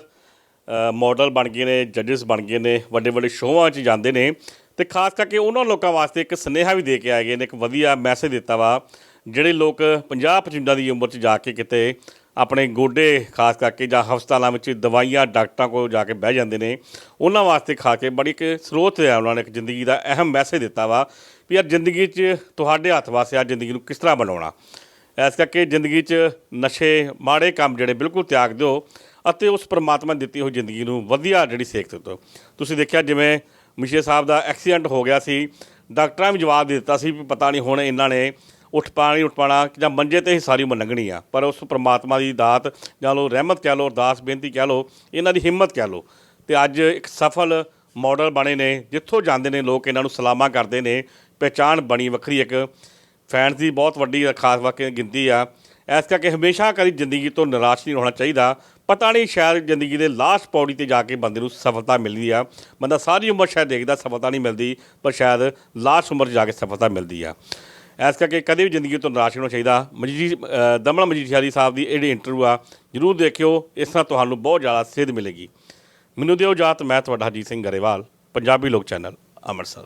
ਮਾਡਲ ਬਣ ਗਏ ਨੇ ਜੱਜਸ ਬਣ ਗਏ ਨੇ ਵੱਡੇ ਵੱਡੇ ਸ਼ੋਆਂ 'ਚ ਜਾਂਦੇ ਨੇ। ਤੇ ਖਾਸ ਕਰਕੇ ਉਹਨਾਂ ਲੋਕਾਂ ਵਾਸਤੇ ਇੱਕ ਸੁਨੇਹਾ ਵੀ ਦੇ ਕੇ ਆਏ ਗਏ ਨੇ, ਇੱਕ ਵਧੀਆ ਮੈਸੇਜ ਦਿੱਤਾ ਵਾ, ਜਿਹੜੇ ਲੋਕ 50 55 ਦੀ ਉਮਰ 'ਚ ਜਾ ਕੇ ਕਿਤੇ ਆਪਣੇ ਗੋਡੇ ਖਾਸ ਕਰਕੇ ਜਾਂ ਹਸਪਤਾਲਾਂ ਵਿੱਚ ਦਵਾਈਆਂ, ਡਾਕਟਰਾਂ ਕੋਲ ਜਾ ਕੇ ਬਹਿ ਜਾਂਦੇ ਨੇ, ਉਹਨਾਂ ਵਾਸਤੇ ਖਾ ਕੇ ਬੜੀ ਇੱਕ ਸਰੋਤ ਹੈ ਉਹਨਾਂ ਨੇ ਇੱਕ ਜ਼ਿੰਦਗੀ ਦਾ ਅਹਿਮ ਮੈਸੇਜ ਦਿੱਤਾ ਵਾ ਵੀ ਯਾਰ ਜ਼ਿੰਦਗੀ 'ਚ ਤੁਹਾਡੇ ਹੱਥ ਵਾਸਤੇ ਆ ਜ਼ਿੰਦਗੀ ਨੂੰ ਕਿਸ ਤਰ੍ਹਾਂ ਬਣਾਉਣਾ। ਇਸ ਕਰਕੇ ਜ਼ਿੰਦਗੀ 'ਚ ਨਸ਼ੇ, ਮਾੜੇ ਕੰਮ ਜਿਹੜੇ ਬਿਲਕੁਲ ਤਿਆਗ ਦਿਓ ਅਤੇ ਉਸ ਪਰਮਾਤਮਾ ਦੀ ਦਿੱਤੀ ਹੋਈ ਜ਼ਿੰਦਗੀ ਨੂੰ ਵਧੀਆ ਜਿਹੜੀ ਸੇਖ ਦਿੱਤੋ। ਤੁਸੀਂ ਦੇਖਿਆ ਜਿਵੇਂ ਮਿਸ਼ੇ ਸਾਹਿਬ ਦਾ ਐਕਸੀਡੈਂਟ ਹੋ ਗਿਆ ਸੀ। ਡਾਕਟਰਾਂ ਵੀ ਜਵਾਬ ਦੇ ਦਿੱਤਾ ਸੀ ਵੀ ਪਤਾ ਨਹੀਂ ਹੁਣ ਇਹਨਾਂ ਨੇ ਉੱਠ ਪਾਣਾ, ਨਹੀਂ ਉੱਠ ਪਾਣਾ ਜਾਂ ਮੰਜੇ ਤੇ ਹੀ ਸਾਰੀ ਉਮਰ ਲੰਘਣੀ ਆ। ਪਰ ਉਸ ਪ੍ਰਮਾਤਮਾ ਦੀ ਦਾਤ, ਜਾਂ ਲੋ ਰਹਿਮਤ ਕਹਿ ਲੋ ਅਰਦਾਸ, ਬੇਨਤੀ ਕਹਿ ਲੋ ਇਹਨਾਂ ਦੀ ਹਿੰਮਤ ਕਹਿ ਲੋ ਤੇ ਅੱਜ ਇੱਕ ਸਫਲ ਮਾਡਲ ਬਣੇ ਨੇ, ਜਿੱਥੋਂ ਜਾਂਦੇ ਨੇ ਲੋਕ ਇਹਨਾਂ ਨੂੰ ਸਲਾਮਾਂ ਕਰਦੇ ਨੇ। ਪਹਿਚਾਣ ਬਣੀ ਵੱਖਰੀ ਇੱਕ ਫੈਨਸ ਦੀ ਬਹੁਤ ਵੱਡੀ ਖਾਸ ਵਾਕਿਆ ਗਿਣਤੀ ਆ। ਇਸ ਕਰਕੇ ਹਮੇਸ਼ਾ ਕਦੀ ਜ਼ਿੰਦਗੀ ਤੋਂ ਨਿਰਾਸ਼ ਨਹੀਂ ਹੋਣਾ ਚਾਹੀਦਾ। ਪਤਾ ਨਹੀਂ ਸ਼ਾਇਦ ਜ਼ਿੰਦਗੀ ਦੇ ਲਾਸਟ ਪੌੜੀ ਤੇ ਜਾ ਕੇ ਬੰਦੇ ਨੂੰ ਸਫਲਤਾ ਮਿਲਦੀ ਆ। ਬੰਦਾ ਸਾਰੀ ਉਮਰ ਸ਼ਾਇਦ ਦੇਖਦਾ ਸਫਲਤਾ ਨਹੀਂ ਮਿਲਦੀ, ਪਰ ਸ਼ਾਇਦ ਲਾਸਟ ਉਮਰ 'ਚ ਜਾ ਕੇ ਸਫਲਤਾ ਮਿਲਦੀ ਆ। ਇਸ ਕਰਕੇ ਕਦੇ ਵੀ ਜ਼ਿੰਦਗੀ ਤੋਂ ਨਿਰਾਸ਼ ਨਹੀਂ ਹੋਣਾ ਚਾਹੀਦਾ। ਮਜੀਠੀ ਦਮਨ ਮਜੀਠੀਆਰੀ ਸਾਹਿਬ ਦੀ ਜਿਹੜੀ ਇੰਟਰਵਿਊ ਆ, ਜਰੂਰ ਦੇਖਿਓ। ਇਸ ਨਾਲ ਤੁਹਾਨੂੰ ਬਹੁਤ ਜ਼ਿਆਦਾ ਸੇਧ ਮਿਲੇਗੀ। ਮੈਨੂੰ ਦਿਓ ਜਾਤ ਮੈਂ ਤੁਹਾਡਾ ਹਰਜੀਤ ਸਿੰਘ ਗਰੇਵਾਲ, ਪੰਜਾਬੀ ਲੋਕ ਚੈਨਲ, ਅੰਮ੍ਰਿਤਸਰ।